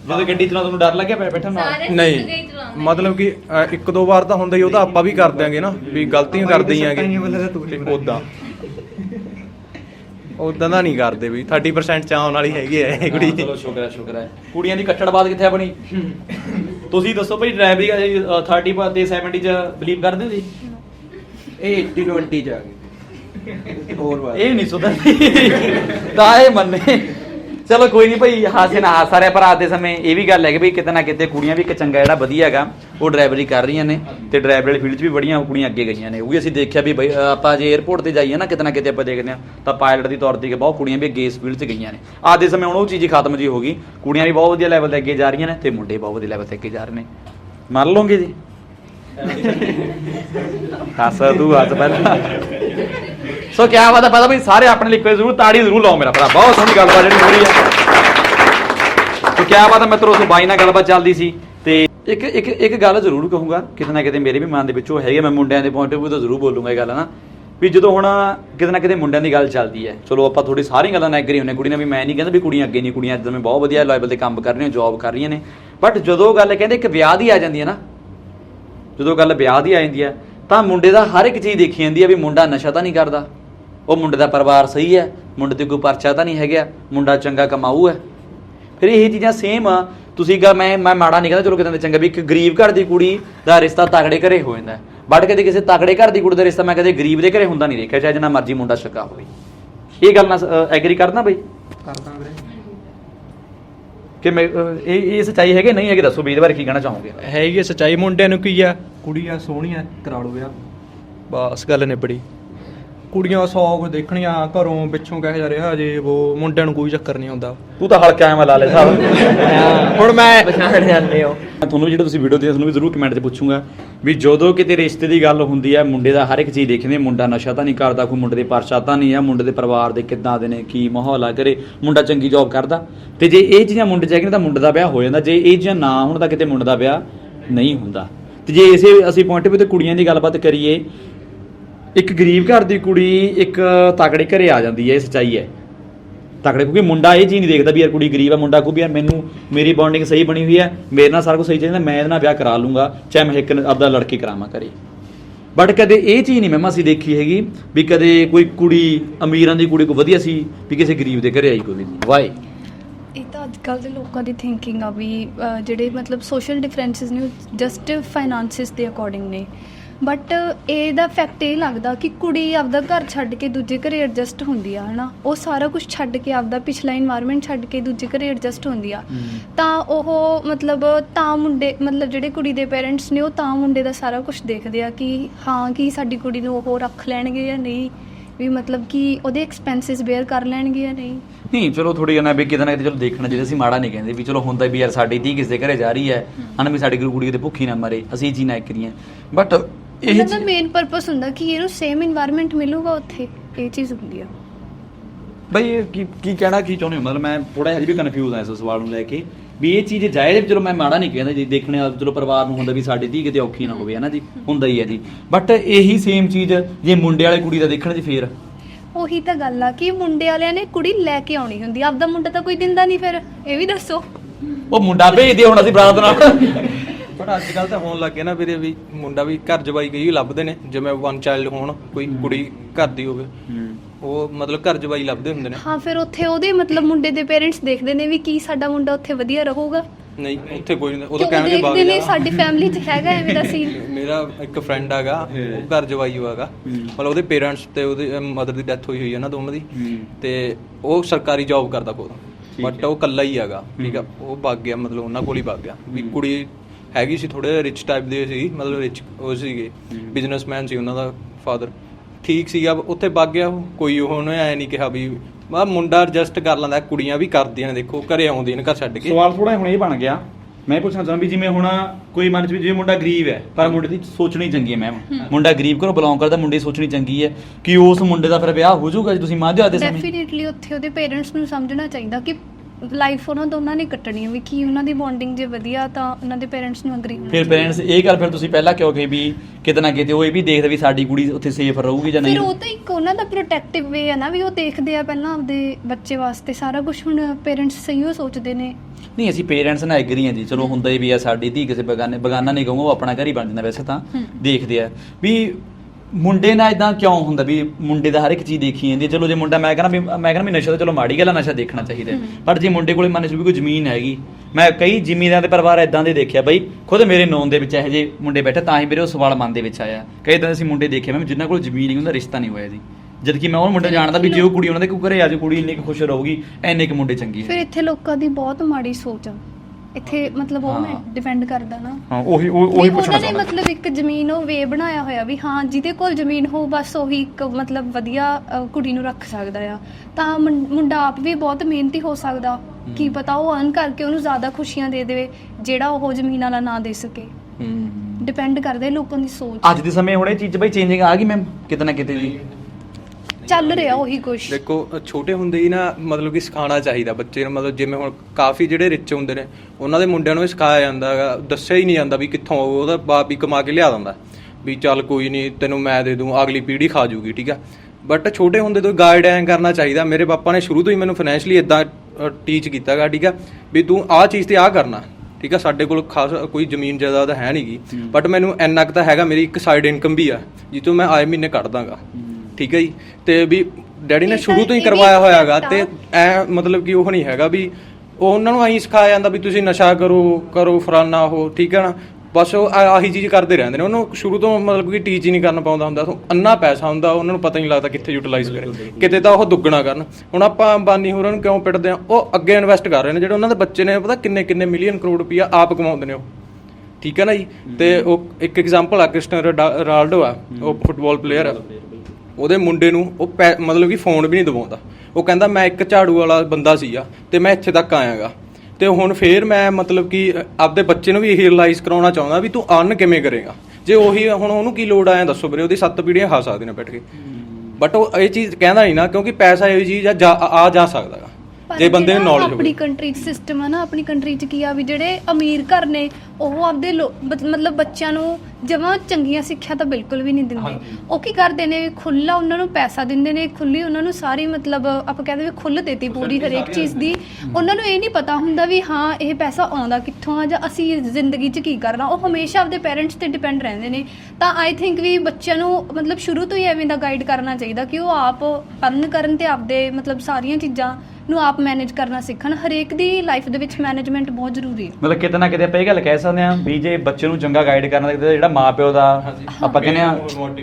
[SPEAKER 1] ਜਦੋਂ ਗੱਡੀ ਚਲਾਉਣ ਤੁਹਾਨੂੰ ਡਰ ਲੱਗਿਆ ਪਿਆ ਬੈਠਾ ਨਾਲ?
[SPEAKER 7] ਸਾਰੇ ਸਿੱਖ ਗਏ
[SPEAKER 5] ਨਹੀਂ
[SPEAKER 7] ਚਲਾਉਂਦੇ
[SPEAKER 5] ਮਤਲਬ ਕਿ ਅ, ਇੱਕ ਦੋ ਵਾਰ ਤਾਂ ਹੁੰਦਾ ਹੀ ਉਹ ਤਾਂ ਆਪਾਂ ਵੀ ਕਰ ਦਿਆਂਗੇ ਨਾ ਵੀ ਗਲਤੀਆਂ ਕਰਦੇ ਹੀ ਆਂਗੇ। ਉਦਾਂ ਉਦਾਂ ਦਾ ਨਹੀਂ ਕਰਦੇ ਵੀ 30% ਚ ਆਉਣ ਵਾਲੀ ਹੈਗੀ ਐ ਇਹ ਕੁੜੀ।
[SPEAKER 1] ਹਾਂ, ਚਲੋ ਸ਼ੁਕਰ ਹੈ ਸ਼ੁਕਰ ਹੈ। ਕੁੜੀਆਂ ਦੀ ਕੱਟੜਬਾਜ਼ ਕਿੱਥੇ ਬਣੀ ਤੁਸੀਂ ਦੱਸੋ ਭਾਈ ਡਰਾਈਵਰੀ ਦਾ 30 ਪਰ ਤੇ 70 ਚ ਬਲੀਵ ਕਰਦੇ ਹੋ ਜੀ
[SPEAKER 6] ਇਹ 80 20 ਚ ਆ ਗਏ ਹੋਰ ਬਾਤ
[SPEAKER 1] ਇਹ ਨਹੀਂ। ਸੁਧਰਦੀ। ਤਾਂ ਇਹ ਮੰਨੇ। ਚਲੋ ਕੋਈ ਨਹੀਂ ਭਾਈ ਹਾਸੇ ਨਾ ਹਾਸਾ ਰਿਹਾ ਪਰ ਅੱਜ ਦੇ ਸਮੇਂ ਇਹ ਵੀ ਗੱਲ ਹੈ ਕਿ ਵੀ ਕਿਤੇ ਨਾ ਕਿਤੇ ਕੁੜੀਆਂ ਵੀ ਇੱਕ ਚੰਗਾ ਜਿਹੜਾ ਵਧੀਆ ਹੈਗਾ ਉਹ ਡਰਾਈਵਰੀ ਕਰ ਰਹੀਆਂ ਨੇ ਤੇ ਡਰਾਈਵਰ ਵਾਲੀ ਫੀਲਡ 'ਚ ਵੀ ਬੜੀਆਂ ਕੁੜੀਆਂ ਅੱਗੇ ਗਈਆਂ ਨੇ। ਉਹ ਵੀ ਅਸੀਂ ਦੇਖਿਆ ਵੀ ਬਈ, ਆਪਾਂ ਜੇ 에어ਪੋਰਟ ਤੇ ਜਾਈਏ ਨਾ ਕਿਤੇ ਨਾ ਕਿਤੇ ਆਪਾਂ ਦੇਖਦੇ ਹਾਂ ਤਾਂ ਪਾਇਲਟ ਦੀ ਤੌਰ ਤੇ ਕਿ ਬਹੁਤ ਕੁੜੀਆਂ ਵੀ ਅੱਗੇ ਇਸ ਫੀਲਡ 'ਚ ਗਈਆਂ ਨੇ। ਅੱਜ ਦੇ ਸਮੇਂ ਹੁਣ ਉਹ ਚੀਜ਼ ਹੀ ਖਤਮ ਜੀ ਹੋ ਗਈ। ਕੁੜੀਆਂ ਵੀ ਬਹੁਤ ਵਧੀਆ ਲੈਵਲ ਤੇ ਅੱਗੇ ਜਾ ਰਹੀਆਂ ਨੇ ਤੇ ਮੁੰਡੇ ਬਹੁਤ ਵਧੀਆ ਲੈਵਲ ਤੇ ਅੱਗੇ ਜਾ ਰਹੇ ਨੇ। ਮੰਨ ਲਓਗੇ ਜੀ? ਹੱਸ ਤੂੰ ਹੱਸ ਪਹਿਲਾਂ। ਸੋ ਕਿਆ ਬਾਤ ਹੈ ਪਤਾ ਵੀ ਸਾਰੇ ਆਪਣੇ ਲਈ ਕੋਈ ਜ਼ਰੂਰ, ਤਾੜੀ ਜ਼ਰੂਰ ਲਾਓ ਮੇਰਾ ਭਰਾ। ਬਹੁਤ ਸੋਹਣੀ ਗੱਲਬਾਤ ਜਿਹੜੀ ਹੋ ਰਹੀ ਹੈ। ਸੋ ਕਿਆ ਬਾਤ ਹੈ, ਮਿੱਤਰੋ, ਸੋ ਬਾਈ ਨਾਲ ਗੱਲਬਾਤ ਚੱਲਦੀ ਸੀ। ਤੇ ਇੱਕ ਇੱਕ ਇੱਕ ਗੱਲ ਜ਼ਰੂਰ ਕਹੂੰਗਾ, ਕਿਤੇ ਨਾ ਕਿਤੇ ਮੇਰੇ ਵੀ ਮਨ ਦੇ ਵਿੱਚੋਂ ਹੈਗੇ ਮੈਂ ਮੁੰਡਿਆਂ ਦੇ ਪੁਆਇੰਟ ਆਫ View ਤੋਂ ਜ਼ਰੂਰ ਬੋਲੂੰਗਾ ਇਹ ਗੱਲ ਨਾ ਵੀ ਜਦੋਂ ਹੁਣ ਕਿਤੇ ਨਾ ਕਿਤੇ ਮੁੰਡਿਆਂ ਦੀ ਗੱਲ ਚੱਲਦੀ ਹੈ, ਚਲੋ ਆਪਾਂ ਥੋੜੀ ਸਾਰੀਆਂ ਗੱਲਾਂ ਨਾਲ ਐਗਰੀ ਹੁੰਨੇ ਕੁੜੀਆਂ ਵੀ ਮੈਂ ਨਹੀਂ ਕਹਿੰਦਾ ਵੀ ਕੁੜੀਆਂ ਅੱਗੇ ਨਹੀਂ, ਕੁੜੀਆਂ ਅੱਜ ਮੈਂ ਬਹੁਤ ਵਧੀਆ ਲੈਵਲ ਤੇ ਕੰਮ ਕਰ ਰਹੀਆਂ ਜੌਬ ਕਰ ਰਹੀਆਂ ਨੇ। ਬਟ ਜਦੋਂ ਗੱਲ ਕਹਿੰਦੇ ਇੱਕ ਵਿਆਹ ਦੀ ਆ ਜਾਂਦੀ ਹੈ ਨਾ, ਜਦੋਂ ਗੱਲ ਵਿਆਹ ਦੀ ਆ ਜਾਂਦੀ ਹੈ, ਤਾਂ ਮੁੰਡੇ ਦਾ ਹਰ ਇੱਕ ਚੀਜ਼ ਦੇਖੀ ਜਾਂਦੀ ਹੈ ਵੀ ਮੁੰਡਾ ਨਸ਼ਾ ਤਾਂ ਨਹੀਂ ਕਰਦਾ। ਉਹ ਮੁੰਡੇ ਦਾ ਪਰਿਵਾਰ ਸਹੀ ਹੈ ਮੁੰਡੇ ਤੇ ਕੋਈ ਪਰਚਾ ਤਾਂ ਨਹੀਂ ਹੈਗਾ ਮੁੰਡਾ ਚੰਗਾ ਕਮਾਊ ਹੈ। ਫਿਰ ਇਹ ਚੀਜ਼ਾਂ ਸੇਮ ਆ। ਤੁਸੀਂ ਕਹਾ ਮੈਂ ਮੈਂ ਮਾੜਾ ਨਹੀਂ ਕਹਿੰਦਾ ਚਲੋ ਕਿਤੇ ਚੰਗਾ ਵੀ ਇੱਕ ਗਰੀਬ ਘਰ ਦੀ ਕੁੜੀ ਦਾ ਰਿਸ਼ਤਾ ਤਗੜੇ ਘਰੇ ਹੋ ਜਾਂਦਾ ਬਟ ਕਦੇ ਕਿਸੇ ਤਗੜੇ ਘਰ ਦੀ ਕੁੜੀ ਦਾ ਰਿਸ਼ਤਾ ਮੈਂ ਕਦੇ ਗਰੀਬ ਦੇ ਘਰੇ ਹੁੰਦਾ ਨਹੀਂ ਦੇਖਿਆ ਚਾਹੇ ਜਿੰਨਾ ਮਰਜ਼ੀ ਮੁੰਡਾ ਛੱਕਾ ਹੋਵੇ। ਇਹ ਗੱਲ ਨਾਲ ਐਗਰੀ ਕਰਨਾ ਬਈ?
[SPEAKER 6] ਕਰਦਾ ਵੀਰੇ।
[SPEAKER 1] ਕਿ ਮੈਂ ਇਹ ਇਹ ਸੱਚਾਈ ਹੈਗੇ ਨਹੀਂ ਹੈਗੇ? ਦੱਸੋ ਵੀ ਇਹਦੇ ਬਾਰੇ ਕੀ ਕਹਿਣਾ ਚਾਹੋਗੇ?
[SPEAKER 6] ਹੈਗੀ ਸਚਾਈ ਮੁੰਡਿਆਂ ਨੂੰ ਕੀ ਆ? ਕੁੜੀਆਂ ਸੋਹਣੀਆਂ ਕਰਾ ਲਓ ਵਿਆਹ। ਬਸ ਗੱਲ ਨਿਬੜੀ। ਕੁੜੀਆਂ ਸੌ ਕੁ ਦੇਖਣੀਆਂ ਘਰੋਂ ਪਿੱਛੋਂ ਕਹੇ ਜਾ ਰਿਹਾ ਜੇ ਉਹ ਮੁੰਡਿਆਂ ਨੂੰ ਕੋਈ ਚੱਕਰ ਨਹੀਂ ਆਉਂਦਾ।
[SPEAKER 1] ਤੂੰ ਤਾਂ ਹਲਕਾ ਐਵੇਂ ਲਾ ਲੈ ਸਾਹਿਬ
[SPEAKER 6] ਹੁਣ ਮੈਂ ਪਛਾਣ ਜਾਂਦੇ ਹੋ।
[SPEAKER 1] ਮੈਂ ਤੁਹਾਨੂੰ ਜਿਹੜਾ ਤੁਸੀਂ ਵੀਡੀਓ ਦੇਖਦੇ ਤੁਹਾਨੂੰ ਵੀ ਜ਼ਰੂਰ ਕਮੈਂਟ 'ਚ ਪੁੱਛੂੰਗਾ ਵੀ ਜਦੋਂ ਕਿਤੇ ਰਿਸ਼ਤੇ ਦੀ ਗੱਲ ਹੁੰਦੀ ਹੈ ਮੁੰਡੇ ਦਾ ਹਰ ਇੱਕ ਚੀਜ਼ ਦੇਖਦੇ ਮੁੰਡਾ ਨਸ਼ਾ ਤਾਂ ਨਹੀਂ ਕਰਦਾ ਕੋਈ ਮੁੰਡੇ ਦੇ ਪਰਚਾ ਤਾਂ ਨਹੀਂ ਆ ਮੁੰਡੇ ਦੇ ਪਰਿਵਾਰ ਦੇ ਕਿੱਦਾਂ ਦੇ ਨੇ ਕੀ ਮਾਹੌਲ ਆ ਘਰੇ ਮੁੰਡਾ ਚੰਗੀ ਜੌਬ ਕਰਦਾ। ਤੇ ਜੇ ਇਹ ਚੀਜ਼ਾਂ ਮੁੰਡੇ 'ਚ ਹੈਗੀਆਂ ਤਾਂ ਮੁੰਡੇ ਦਾ ਵਿਆਹ ਹੋ ਜਾਂਦਾ ਜੇ ਇਹ ਚੀਜ਼ਾਂ ਨਾ ਹੋਣ ਤਾਂ ਕਿਤੇ ਮੁੰਡੇ ਦਾ ਵਿਆਹ ਨਹੀਂ ਹੁੰਦਾ। ਤੇ ਜੇ ਇਸੇ ਅਸੀਂ ਪੁਆਇੰਟ ਵੀ ਤੇ ਕੁੜੀਆਂ ਦੀ ਗੱਲਬਾਤ ਕਰੀਏ ਇੱਕ ਗਰੀਬ ਘਰ ਦੀ ਕੁੜੀ ਇੱਕ ਤਕੜੇ ਘਰੇ ਆ ਜਾਂਦੀ ਹੈ, ਇਹ ਸੱਚਾਈ ਹੈ। ਤਕੜੇ ਕਿਉਂਕਿ ਮੁੰਡਾ ਇਹ ਚੀਜ਼ ਨਹੀਂ ਦੇਖਦਾ ਵੀ ਯਾਰ ਕੁੜੀ ਗਰੀਬ ਹੈ, ਮੁੰਡਾ ਕੋ ਵੀ ਯਾਰ ਮੈਨੂੰ ਮੇਰੀ ਬੌਂਡਿੰਗ ਸਹੀ ਬਣੀ ਹੋਈ ਹੈ, ਮੇਰੇ ਨਾਲ ਸਾਰਾ ਕੁਝ ਸਹੀ ਚੱਲਦਾ, ਮੈਂ ਇਹਦੇ ਨਾਲ ਵਿਆਹ ਕਰਾ ਲੂੰਗਾ, ਚਾਹੇ ਮੈਂ ਇੱਕ ਆਪਦਾ ਲੜਕੀ ਕਰਾਵਾਂ ਕਰੇ ਬਟ ਕਦੇ ਇਹ ਚੀਜ਼ ਨਹੀਂ ਮੈਂ ਅਸੀਂ ਦੇਖੀ ਹੈਗੀ ਵੀ ਕਦੇ ਕੋਈ ਕੁੜੀ ਅਮੀਰਾਂ ਦੀ ਕੁੜੀ ਕੋ ਵਧੀਆ ਸੀ, ਵੀ ਕਿਸੇ ਗਰੀਬ ਦੇ ਘਰੇ ਆਈ ਕੋਈ ਵੀ ਵਾਏ
[SPEAKER 8] ਇਹ ਤਾਂ ਅੱਜ ਕੱਲ੍ਹ ਦੇ ਲੋਕਾਂ ਦੀ ਥਿੰਕਿੰਗ ਆ ਵੀ ਜਿਹੜੇ ਮਤਲਬ ਸੋਸ਼ਲ ਡਿਫਰੈਂਸਸ ਨੇ ਜਸਟ ਫਾਈਨਾਂਸਿਸ ਦੇ ਅਕੋਰਡਿੰਗ ਨੇ। ਬਟ ਇਹਦਾ ਫੈਕਟ ਇਹ ਲੱਗਦਾ ਕਿ ਕੁੜੀ ਆਪਦਾ ਘਰ ਛੱਡ ਕੇ ਦੂਜੇ ਘਰੇ ਐਡਜਸਟ ਹੁੰਦੀ ਆ ਹਨਾ? ਉਹ ਸਾਰਾ ਕੁਝ ਛੱਡ ਕੇ ਆਪਦਾ ਪਿਛਲਾ এনवायरमेंट ਛੱਡ ਕੇ ਦੂਜੇ ਘਰੇ ਐਡਜਸਟ ਹੁੰਦੀ ਆ। ਤਾਂ ਉਹ ਮਤਲਬ ਤਾਂ ਮੁੰਡੇ ਮਤਲਬ ਜਿਹੜੇ ਕੁੜੀ ਦੇ ਪੇਰੈਂਟਸ ਨੇ ਉਹ ਤਾਂ ਮੁੰਡੇ ਦਾ ਸਾਰਾ ਕੁਝ ਦੇਖਦੇ ਆ ਕਿ ਹਾਂ ਕਿ ਸਾਡੀ ਕੁੜੀ ਨੂੰ ਉਹ ਰੱਖ ਲੈਣਗੇ ਜਾਂ ਨਹੀਂ? ਵੀ ਮਤਲਬ ਕਿ ਉਹਦੇ ਐਕਸਪੈਂਸਸ ਬੇਅਰ ਕਰ ਲੈਣਗੇ ਜਾਂ ਨਹੀਂ?
[SPEAKER 1] ਨਹੀਂ ਚਲੋ ਥੋੜੀ ਜਨਾ ਵੀ ਕਿਤੇ ਚਲੋ ਦੇਖਣਾ ਜਿਹੜੇ ਅਸੀਂ ਮਾੜਾ ਨਹੀਂ ਕਹਿੰਦੇ ਵੀ ਚਲੋ ਹੁੰਦਾ ਵੀ ਯਾਰ ਸਾਡੀ ਧੀ ਕਿਸੇ ਘਰੇ ਜਾ ਰਹੀ ਹੈ ਹਨ ਵੀ ਸਾਡੀ ਕੁੜੀ ਕਿਤੇ ਭੁੱਖੀ ਨਾ ਮਰੇ ਅਸੀਂ ਜੀ ਨਾ ਕਰੀਏ। ਬਟ ਇਹ ਮਤਲਬ
[SPEAKER 8] ਮੇਨ ਪਰਪਸ ਹੁੰਦਾ ਕਿ ਇਹਨੂੰ ਸੇਮ এনवायरमेंट ਮਿਲੂਗਾ ਉੱਥੇ ਇਹ ਚੀਜ਼ ਹੁੰਦੀ ਆ।
[SPEAKER 1] ਬਈ ਕੀ ਕੀ ਕਹਿਣਾ ਕੀ ਚਾਹੁੰਦੇ ਹੋ? ਮਤਲਬ ਮੈਂ ਥੋੜਾ ਜਿਹਾ ਵੀ ਕਨਫਿਊਜ਼ ਆ ਇਸ ਸਵਾਲ ਨੂੰ ਲੈ ਕੇ ਵੀ ਇਹ ਚੀਜ਼ ਜਾਇਜ਼ ਹੈ ਚਲੋ ਮੈਂ ਮਾੜਾ ਨਹੀਂ ਕਹਿੰਦਾ ਜੀ ਦੇਖਣੇ ਆ ਚਲੋ ਪਰਿਵਾਰ ਨੂੰ ਹੁੰਦਾ ਵੀ ਸਾਡੀ ਧੀ ਕਿਤੇ ਔਖੀ ਨਾ ਹੋਵੇ ਹੈ ਜੀ? ਹੁੰਦਾ ਹੀ ਹੈ ਜੀ। ਬਟ ਇਹੀ ਸੇਮ ਚੀਜ਼ ਜੇ ਮੁੰਡੇ ਵਾਲੇ ਕੁੜੀ ਦਾ ਦੇਖਣ ਜੀ ਫੇਰ।
[SPEAKER 8] ਉਹੀ ਤਾਂ ਗੱਲ ਆ ਕਿ ਮੁੰਡੇ ਵਾਲਿਆਂ ਨੇ ਕੁੜੀ ਲੈ ਕੇ ਆਉਣੀ ਹੁੰਦੀ ਆ। ਆਪਦਾ ਮੁੰਡਾ ਤਾਂ ਕੋਈ ਦਿੰਦਾ ਨਹੀਂ ਫਿਰ ਇਹ ਵੀ ਦੱਸੋ।
[SPEAKER 1] ਉਹ ਮੁੰਡਾ ਭੇਜਦੇ ਹੁਣ ਅਸੀਂ ਬਰਾਤ ਨਾਲ।
[SPEAKER 5] ਪਰ ਅੱਜ ਕੱਲ ਤਾਂ ਹੋਣ ਲੱਗ ਗਿਆ ਨਾ ਵੀਰੇ ਵੀ ਮੁੰਡਾ ਵੀ ਘਰ ਜਵਾਈ ਕਈ ਲੱਭਦੇ ਨੇ ਜਿਵੇਂ ਵਨ ਚਾਈਲਡ ਹੋਣ ਕੋਈ ਕੁੜੀ ਘਰ ਦੀ ਹੋਵੇ। ਉਹ ਮਤਲਬ ਘਰ ਜਵਾਈ ਲੱਭਦੇ ਹੁੰਦੇ ਨੇ।
[SPEAKER 8] ਹਾਂ ਫਿਰ ਉੱਥੇ ਉਹਦੇ ਮਤਲਬ ਮੁੰਡੇ ਦੇ ਪੇਰੈਂਟਸ ਦੇਖਦੇ ਨੇ ਵੀ ਕੀ ਸਾਡਾ ਮੁੰਡਾ ਉੱਥੇ ਵਧੀਆ ਰਹੂਗਾ।
[SPEAKER 5] ਨਹੀਂ ਉੱਥੇ ਕੋਈ ਨਹੀਂ ਉਹ ਤਾਂ
[SPEAKER 8] ਕਿਉਂ
[SPEAKER 5] ਕਹਿਣਗੇ ਬਾਗ
[SPEAKER 8] ਦੇਖਦੇ ਨੇ ਸਾਡੀ ਫੈਮਿਲੀ 'ਚ ਹੈਗਾ ਐਵੇਂ ਦਾ ਸੀਨ
[SPEAKER 5] ਮੇਰਾ ਇੱਕ ਫਰੈਂਡ ਹੈਗਾ ਉਹ ਘਰ ਜਵਾਈ ਹੈਗਾ। ਮਤਲਬ ਉਹਦੇ ਪੇਰੈਂਟਸ ਤੇ ਉਹਦੇ ਮਦਰ ਦੀ ਡੈਥ ਹੋਈ ਹੋਈ ਹੈ ਨਾ ਦੋਵਾਂ ਦੀ। ਤੇ ਉਹ ਸਰਕਾਰੀ ਜੌਬ ਕਰਦਾ ਖੁਦ ਬਟ ਉਹ ਇਕੱਲਾ ਹੀ ਹੈਗਾ ਠੀਕ ਆ। ਉਹ ਭੱਗ ਗਿਆ ਮਤਲਬ ਉਹਨਾਂ ਕੋਲ ਹੀ ਭੱਗ ਗਿਆ। ਵੀ ਕੁੜੀ ਹੈਗੀ ਸੀ ਥੋੜੇ ਰਿਚ ਟਾਈਪ ਦੇ ਸੀ ਮਤਲਬ ਰਿਚ ਉਹ ਸੀਗੇ। ਬਿਜ਼ਨਸਮੈਨ ਸੀ ਉਹਨਾਂ ਦਾ ਫਾਦਰ ਠੀਕ ਸੀਗਾ ਉੱਥੇ ਭੱਗ ਗਿਆ ਕੋਈ ਉਹ ਉਹਨੇ ਐ ਨਹੀਂ ਕਿਹਾ ਵੀ ਮਾ ਮੁੰਡਾ ਐਡਜਸਟ ਕਰ ਲੈਂਦਾ ਕੁੜੀਆਂ ਵੀ ਕਰਦੀਆਂ ਨੇ ਦੇਖੋ ਘਰੇ ਆਉਂਦੀਆਂ ਨੇ ਘਰ ਛੱਡ ਕੇ।
[SPEAKER 1] ਸਵਾਲ ਥੋੜਾ ਹੁਣ ਇਹ ਬਣ ਗਿਆ। ਮੈਂ ਇਹ ਪੁੱਛਣਾ ਚਾਹੁੰਦਾ ਵੀ ਜਿਵੇਂ ਹੁਣ ਕੋਈ ਮਨ ਚ ਵੀ ਜਿਵੇਂ ਮੁੰਡਾ ਗਰੀਬ ਹੈ ਪਰ ਮੁੰਡੇ ਦੀ ਸੋਚਣੀ ਚੰਗੀ ਹੈ ਮੈਮ ਮੁੰਡਾ ਗਰੀਬ ਘਰੋਂ ਬਿਲੋਂਗ ਕਰਦਾ ਮੁੰਡੇ ਦੀ ਸੋਚਣੀ ਚੰਗੀ ਹੈ ਕਿ ਉਸ ਮੁੰਡੇ ਦਾ ਫਿਰ ਵਿਆਹ ਹੋ ਜਾਊਗਾ ਜੇ ਤੁਸੀਂ ਮੰਨਦੇ ਹੋ ਆਦੇ ਸਮੇਂ?
[SPEAKER 8] ਡੈਫੀਨਿਟਲੀ ਉੱਥੇ ਉਹਦੇ ਪੇਰੈਂਟਸ ਨੂੰ ਸਮਝਣਾ ਚਾਹੀਦਾ ਕਿ ਲਾਈਫ ਉਹਨਾਂ ਦੋਨਾਂ ਨੇ ਕੱਟਣੀ ਹੈ ਵੀ ਕੀ ਉਹਨਾਂ ਦੀ ਬੌਂਡਿੰਗ ਜੇ ਵਧੀਆ ਤਾਂ ਉਹਨਾਂ ਦੇ ਪੇਰੈਂਟਸ ਨੂੰ ਅਗਰੀ
[SPEAKER 1] ਫਿਰ ਪੇਰੈਂਟਸ ਇਹ ਗੱਲ ਫਿਰ ਤੁਸੀਂ ਪਹਿਲਾਂ ਕਿਉਂ ਕਹੀ ਵੀ ਕਿਤੇ ਨਾ ਕਿਤੇ ਉਹ ਇਹ ਵੀ ਦੇਖਦੇ ਵੀ ਸਾਡੀ ਕੁੜੀ ਉੱਥੇ ਸੇਫ ਰਹੂਗੀ ਜਾਂ ਨਹੀਂ?
[SPEAKER 8] ਫਿਰ ਉਹ ਤਾਂ ਇੱਕ ਉਹਨਾਂ ਦਾ ਪ੍ਰੋਟੈਕਟਿਵ ਵੇ ਹੈ ਨਾ ਵੀ ਉਹ ਦੇਖਦੇ ਆ ਪਹਿਲਾਂ ਆਪਦੇ ਬੱਚੇ ਵਾਸਤੇ ਸਾਰਾ ਕੁਝ ਹੁਣ ਪੇਰੈਂਟਸ ਸਹੀ ਉਹ ਸੋਚਦੇ ਨੇ।
[SPEAKER 1] ਨਹੀਂ ਅਸੀਂ ਪੇਰੈਂਟਸ ਨਾਲ ਐਗਰੀ ਹਾਂ ਜੀ। ਚਲੋ ਹੁੰਦਾ ਹੀ ਵੀ ਆ ਸਾਡੀ ਧੀ ਕਿਸੇ ਬਗਾਨੇ ਬਗਾਨਾ ਨਹੀਂ ਕਹੂੰਗਾ ਉਹ ਆਪਣਾ ਘਰ ਹੀ ਬਣ ਜਾਂਦਾ ਵੈਸੇ ਤਾਂ ਦੇਖਦੇ ਆ। ਵੀ ਮੁੰਡੇ ਨਾਲ ਇਦਾਂ ਕਿਉਂ ਹੁੰਦਾ ਵੀ ਮੁੰਡੇ ਦਾ ਹਰ ਇੱਕ ਚੀਜ਼ ਦੇਖੀ ਜਾਂਦੀ ਹੈ? ਚਲੋ ਜੇ ਮੁੰਡਾ ਮੈਂ ਕਹਿੰਦਾ ਵੀ ਮੈਂ ਕਹਿੰਦਾ ਵੀ ਨਸ਼ਾ ਤਾਂ ਚਲੋ ਮਾੜੀ ਗੱਲ ਆ ਨਸ਼ਾ ਦੇਖਣਾ ਚਾਹੀਦਾ ਹੈ। ਪਰ ਜੇ ਮੁੰਡੇ ਕੋਲੇ ਮੰਨ ਚ ਵੀ ਕੋਈ ਜ਼ਮੀਨ ਹੈਗੀ ਮੈਂ ਕਈ ਜ਼ਿਮੀਂਦਾਰਾਂ ਦੇ ਪਰਿਵਾਰ ਇਦਾਂ ਦੇ ਦੇਖਿਆ ਬਈ ਖੁਦ ਮੇਰੇ ਨੌਨ ਦੇ ਵਿੱਚ ਇਹੋ ਜਿਹੇ ਮੁੰਡੇ ਬੈਠੇ ਤਾਂ ਹੀ ਮੇਰੇ ਉਹ ਸਵਾਲ ਮਨ ਦੇ ਵਿੱਚ ਆਇਆ। ਕਈ ਤਾਂ ਅਸੀਂ ਮੁੰਡੇ ਦੇਖੇ ਮੈਂ ਜਿਨ੍ਹਾਂ ਕੋਲ ਜ਼ਮੀਨ ਨਹੀਂ ਹੁੰਦਾ ਰਿਸ਼ਤਾ ਨਹੀਂ ਹੋਇਆ ਜੀ। ਜਦ ਕਿ ਮੈਂ ਉਹ ਮੁੰਡੇ ਜਾਣਦਾ ਵੀ ਜੇ ਉਹ ਕੁੜੀ ਉਹਨਾਂ ਦੇ ਘਰੇ ਆ ਜੇ ਕੁੜੀ ਇੰਨੀ ਕੁ ਖੁਸ਼ ਰਹੂਗੀ ਐਨੇ ਕੁ ਮੁੰਡੇ ਚੰਗੇ
[SPEAKER 8] ਫਿਰ ਇੱਥੇ ਲੋਕਾਂ ਦੀ ਬਹੁਤ ਮਾੜੀ ਸੋਚ ਆ। ਇੱਥੇ ਮਤਲਬ ਉਹ
[SPEAKER 1] ਹਾਂ।
[SPEAKER 8] ਡਿਪੈਂਡ ਕਰਦਾ ਨਾ।
[SPEAKER 1] ਹਾਂ ਉਹੀ ਉਹ-
[SPEAKER 8] ਵੀ
[SPEAKER 1] ਉਹੀ ਪੁੱਛਣਾ
[SPEAKER 8] ਉਹਨਾਂ ਨੇ
[SPEAKER 1] ਚਾਹੁੰਦਾ।
[SPEAKER 8] ਮਤਲਬ ਇੱਕ ਜ਼ਮੀਨ ਉਹ ਵੇ ਬਣਾਇਆ ਹੋਇਆ ਵੀ ਹਾਂ ਜਿਹਦੇ ਕੋਲ ਜ਼ਮੀਨ ਹੋ ਬਸ ਉਹੀ ਇੱਕ ਮਤਲਬ ਵਧੀਆ ਅ, ਕੁੜੀ ਨੂੰ ਰੱਖ ਸਕਦਾ ਆ। ਤਾਂ ਮੁੰ- ਮੁੰਡਾ ਆਪ ਵੀ ਬਹੁਤ ਮਿਹਨਤੀ ਹੋ ਸਕਦਾ। ਕੀ ਪਤਾ ਉਹ ਅਰਨ ਕਰਕੇ ਉਹਨੂੰ ਜ਼ਿਆਦਾ ਖੁਸ਼ੀਆਂ ਦੇ ਦੇਵੇ ਜਿਹੜਾ ਉਹ ਜ਼ਮੀਨ ਵਾਲਾ ਨਾ ਦੇ ਸਕੇ।
[SPEAKER 5] ਹੂੰ।
[SPEAKER 8] ਡਿਪੈਂਡ ਕਰਦੇ ਲੋਕਾਂ ਦੀ ਸੋਚ।
[SPEAKER 1] ਅੱਜ ਦੇ ਸਮੇਂ ਹੁਣ ਇਹ ਚੀਜ਼ ਬਈ ਚੇਂਜਿੰਗ ਆ ਗਈ ਮੈਮ ਕਿਤੇ ਨਾ ਕਿਤੇ ਜੀ
[SPEAKER 8] ਚੱਲ ਰਿਹਾ ਉਹੀ ਕੁਛ।
[SPEAKER 5] ਦੇਖੋ ਛੋਟੇ ਹੁੰਦੇ ਹੀ ਨਾ ਮਤਲਬ ਕਿ ਸਿਖਾਉਣਾ ਚਾਹੀਦਾ ਬੱਚੇ ਨੂੰ ਮਤਲਬ ਜਿਵੇਂ ਹੁਣ ਕਾਫੀ ਜਿਹੜੇ ਰਿਚ ਹੁੰਦੇ ਨੇ ਉਹਨਾਂ ਦੇ ਮੁੰਡਿਆਂ ਨੂੰ ਇਹ ਸਿਖਾਇਆ ਜਾਂਦਾ ਹੈਗਾ ਦੱਸਿਆ ਹੀ ਨਹੀਂ ਜਾਂਦਾ ਵੀ ਕਿੱਥੋਂ ਉਹਦਾ ਬਾਪ ਹੀ ਕਮਾ ਕੇ ਲਿਆ ਦਿੰਦਾ ਵੀ ਚੱਲ ਕੋਈ ਨਹੀਂ ਤੈਨੂੰ ਮੈਂ ਦੇ ਦੂੰ ਅਗਲੀ ਪੀੜ੍ਹੀ ਖਾ ਜੂਗੀ ਠੀਕ ਆ? ਬਟ ਛੋਟੇ ਹੁੰਦੇ ਤੋਂ ਗਾਈਡ ਐਂ ਕਰਨਾ ਚਾਹੀਦਾ ਮੇਰੇ ਪਾਪਾ ਨੇ ਸ਼ੁਰੂ ਤੋਂ ਹੀ ਮੈਨੂੰ ਫਾਈਨੈਂਸ਼ਲੀ ਇਦਾਂ ਟੀਚ ਕੀਤਾਗਾ ਠੀਕ ਆ? ਵੀ ਤੂੰ ਆਹ ਚੀਜ਼ ਤੇ ਆਹ ਕਰਨਾ ਠੀਕ ਆ? ਸਾਡੇ ਕੋਲ ਖਾਸ ਕੋਈ ਜ਼ਮੀਨ ਜਾਇਦਾਦ ਹੈ ਨਹੀਂਗੀ ਬਟ ਮੈਨੂੰ ਇੰਨਾ ਕੁ ਤਾਂ ਹੈਗਾ ਮੇਰੀ ਇੱਕ ਸਾਈਡ ਇਨਕਮ ਵੀ ਆ ਜਿੱਤੋਂ ਮੈਂ ਆਏ ਮਹੀਨੇ ਕੱਢ ਦਾਂਗਾ। ਠੀਕ ਹੈ ਜੀ ਤੇ ਵੀ ਡੈਡੀ ਨੇ ਸ਼ੁਰੂ
[SPEAKER 8] ਤਾਂ
[SPEAKER 5] ਹੀ ਕਰਵਾਇਆ ਹੋਇਆਗਾ ਤੇ। ਐ ਮਤਲਬ ਕਿ ਉਹ ਨਹੀਂ ਹੈਗਾ ਵੀ ਉਹ ਉਹਨਾਂ ਨੂੰ ਐਂ ਸਿਖਾਇਆ ਜਾਂਦਾ ਵੀ ਤੁਸੀਂ ਨਸ਼ਾ ਕਰੋ ਕਰੋ ਫਰਾਨਾ ਹੋ ਠੀਕ ਹੈ ਨਾ? ਬਸ ਉਹ ਆ- ਆਹੀ ਚੀਜ਼ ਕਰਦੇ ਰਹਿੰਦੇ ਨੇ ਉਹਨੂੰ ਸ਼ੁਰੂ ਤੋਂ ਮਤਲਬ ਕਿ ਟੀਚ ਹੀ ਨਹੀਂ ਕਰਨਾ ਪਾਉਂਦਾ ਹੁੰਦਾ ਸੋ ਅੰਨਾ ਪੈਸਾ ਹੁੰਦਾ ਉਹਨਾਂ ਨੂੰ ਪਤਾ ਹੀ ਨਹੀਂ ਲੱਗਦਾ ਕਿੱਥੇ ਯੂਟਿਲਾਈਜ਼ ਕਰੇ ਕਿਤੇ ਤਾਂ ਉਹ ਦੁੱਗਣਾ ਕਰਨ। ਹੁਣ ਆਪਾਂ ਅੰਬਾਨੀ ਹੋਰਾਂ ਨੂੰ ਕਿਉਂ ਪਿੱਟਦੇ ਆ ਉਹ ਅੱਗੇ ਇਨਵੈਸਟ ਕਰ ਰਹੇ ਨੇ ਜਿਹੜੇ ਉਹਨਾਂ ਦੇ ਬੱਚੇ ਨੇ ਪਤਾ ਕਿੰਨੇ ਕਿੰਨੇ ਮਿਲੀਅਨ ਕਰੋੜ ਰੁਪਈਆ ਆਪ ਕਮਾਉਂਦੇ ਨੇ ਉਹ। ਠੀਕ ਹੈ ਨਾ ਜੀ? ਤੇ ਉਹ ਇੱਕ ਐਗਜ਼ਾਮਪਲ ਆ ਕ੍ਰਿਸਟੀਆਨੋ ਰੋਨਾਲਡੋ ਆ ਉਹ ਫੁੱਟਬਾਲ ਪਲੇਅਰ ਆ। ਉਹਦੇ ਮੁੰਡੇ ਨੂੰ ਉਹ ਪੈ- ਮਤਲਬ ਕਿ ਫੋਨ ਵੀ ਨਹੀਂ ਦਵਾਉਂਦਾ ਉਹ ਕਹਿੰਦਾ ਮੈਂ ਇੱਕ ਝਾੜੂ ਵਾਲਾ ਬੰਦਾ ਸੀਗਾ ਤੇ ਮੈਂ ਇੱਥੇ ਤੱਕ ਆਇਆਗਾ। ਤੇ ਹੁਣ ਫੇਰ ਮੈਂ ਮਤਲਬ ਕਿ ਆਪਦੇ ਬੱਚੇ ਨੂੰ ਵੀ ਇਹ ਰਿਅਲਾਈਜ਼ ਕਰਾਉਣਾ ਚਾਹੁੰਦਾ ਵੀ ਤੂੰ ਅਰਨ ਕਿਵੇਂ ਕਰੇਗਾ? ਜੇ ਉਹੀ ਹੁਣ ਉਹਨੂੰ ਕੀ ਲੋੜ ਆਇਆ ਦੱਸੋ ਵੀਰੇ ਉਹਦੀ ਸੱਤ ਪੀੜ੍ਹੀਆਂ ਖਾ ਸਕਦੇ ਨੇ ਬੈਠ ਕੇ। ਬਟ ਉਹ ਇਹ ਚੀਜ਼ ਕਹਿੰਦਾ ਨਹੀਂ ਨਾ ਕਿਉਂਕਿ ਪੈਸਾ ਇਹ ਚੀਜ਼ ਆ ਜਾ- ਆ ਜਾ ਸਕਦਾ। ਜੇ ਬੰਦੇ ਨੂੰ ਨੌਲੇਜ
[SPEAKER 8] ਆਪਣੀ ਕੰਟਰੀ 'ਚ ਸਿਸਟਮ ਆ ਨਾ ਆਪਣੀ ਕੰਟਰੀ 'ਚ ਕੀ ਆ ਵੀ ਜਿਹੜੇ ਅਮੀਰ ਘਰ ਨੇ ਉਹ ਆਪਦੇ ਲੋ- ਬ- ਮਤਲਬ ਬੱਚਿਆਂ ਨੂੰ ਜਮਾਂ ਚੰਗੀਆਂ ਸਿੱਖਿਆ ਤਾਂ ਬਿਲਕੁਲ ਵੀ ਨਹੀਂ ਦਿੰਦੇ। ਉਹ ਕੀ ਕਰਦੇ ਨੇ? ਖੁੱਲਾ ਉਹਨਾਂ ਨੂੰ ਪੈਸਾ ਦਿੰਦੇ ਨੇ ਖੁੱਲੀ ਉਹਨਾਂ ਨੂੰ ਸਾਰੀ ਮਤਲਬ ਆਪਾਂ ਕਹਿੰਦੇ ਵੀ ਖੁੱਲ ਦੇਤੀ ਪੂਰੀ ਹਰੇਕ ਚੀਜ਼ ਦੀ। ਉਹਨਾਂ ਨੂੰ ਇਹ ਨਹੀਂ ਪਤਾ ਹੁੰਦਾ ਵੀ ਹਾਂ ਇਹ ਪੈਸਾ ਆਉਂਦਾ ਕਿੱਥੋਂ ਆ ਜਾਂ ਅਸੀਂ ਜ਼ਿੰਦਗੀ 'ਚ ਕੀ ਕਰਨਾ। ਉਹ ਹਮੇਸ਼ਾ ਆਪਦੇ ਪੇਰੈਂਟਸ ਤੇ ਡਿਪੈਂਡ ਰਹਿੰਦੇ ਨੇ। ਤਾਂ ਆਈ ਥਿੰਕ ਵੀ ਬੱਚਿਆਂ ਨੂੰ ਮਤਲਬ ਸ਼ੁਰੂ ਤੋਂ ਹੀ ਐਵੇਂ ਦਾ ਗਾਈਡ ਕਰਨਾ ਚਾਹੀਦਾ ਕਿ ਉਹ ਆਪ ਅਰਨ ਕਰਨ ਤੇ ਆਪਦੇ ਮਤਲਬ ਸਾਰੀਆਂ ਚੀਜ਼ਾਂ ਨੂੰ ਆਪ ਮੈਨੇਜ ਕਰਨਾ ਸਿੱਖਣ ਹਰੇਕ ਦੀ ਲਾਈਫ ਦੇ ਵਿੱਚ ਮੈਨੇਜਮੈਂਟ ਬਹੁਤ ਜ਼ਰੂਰੀ ਹੈ।
[SPEAKER 1] ਮਤਲਬ ਕਿਤੇ ਨਾ ਕਿਤੇ ਆਪਾਂ ਇਹ ਗੱਲ ਕਹਿ ਸਕਦੇ ਹਾਂ ਵੀ ਜੇ ਬੱਚੇ ਨੂੰ ਚੰਗਾ ਗਾਈਡ ਕਰਨਾ ਚਾਹੀਦਾ ਜਿਹੜਾ ਮਾਪਿਓ ਦਾ ਆਪਾਂ ਕਹਿੰਦੇ ਆ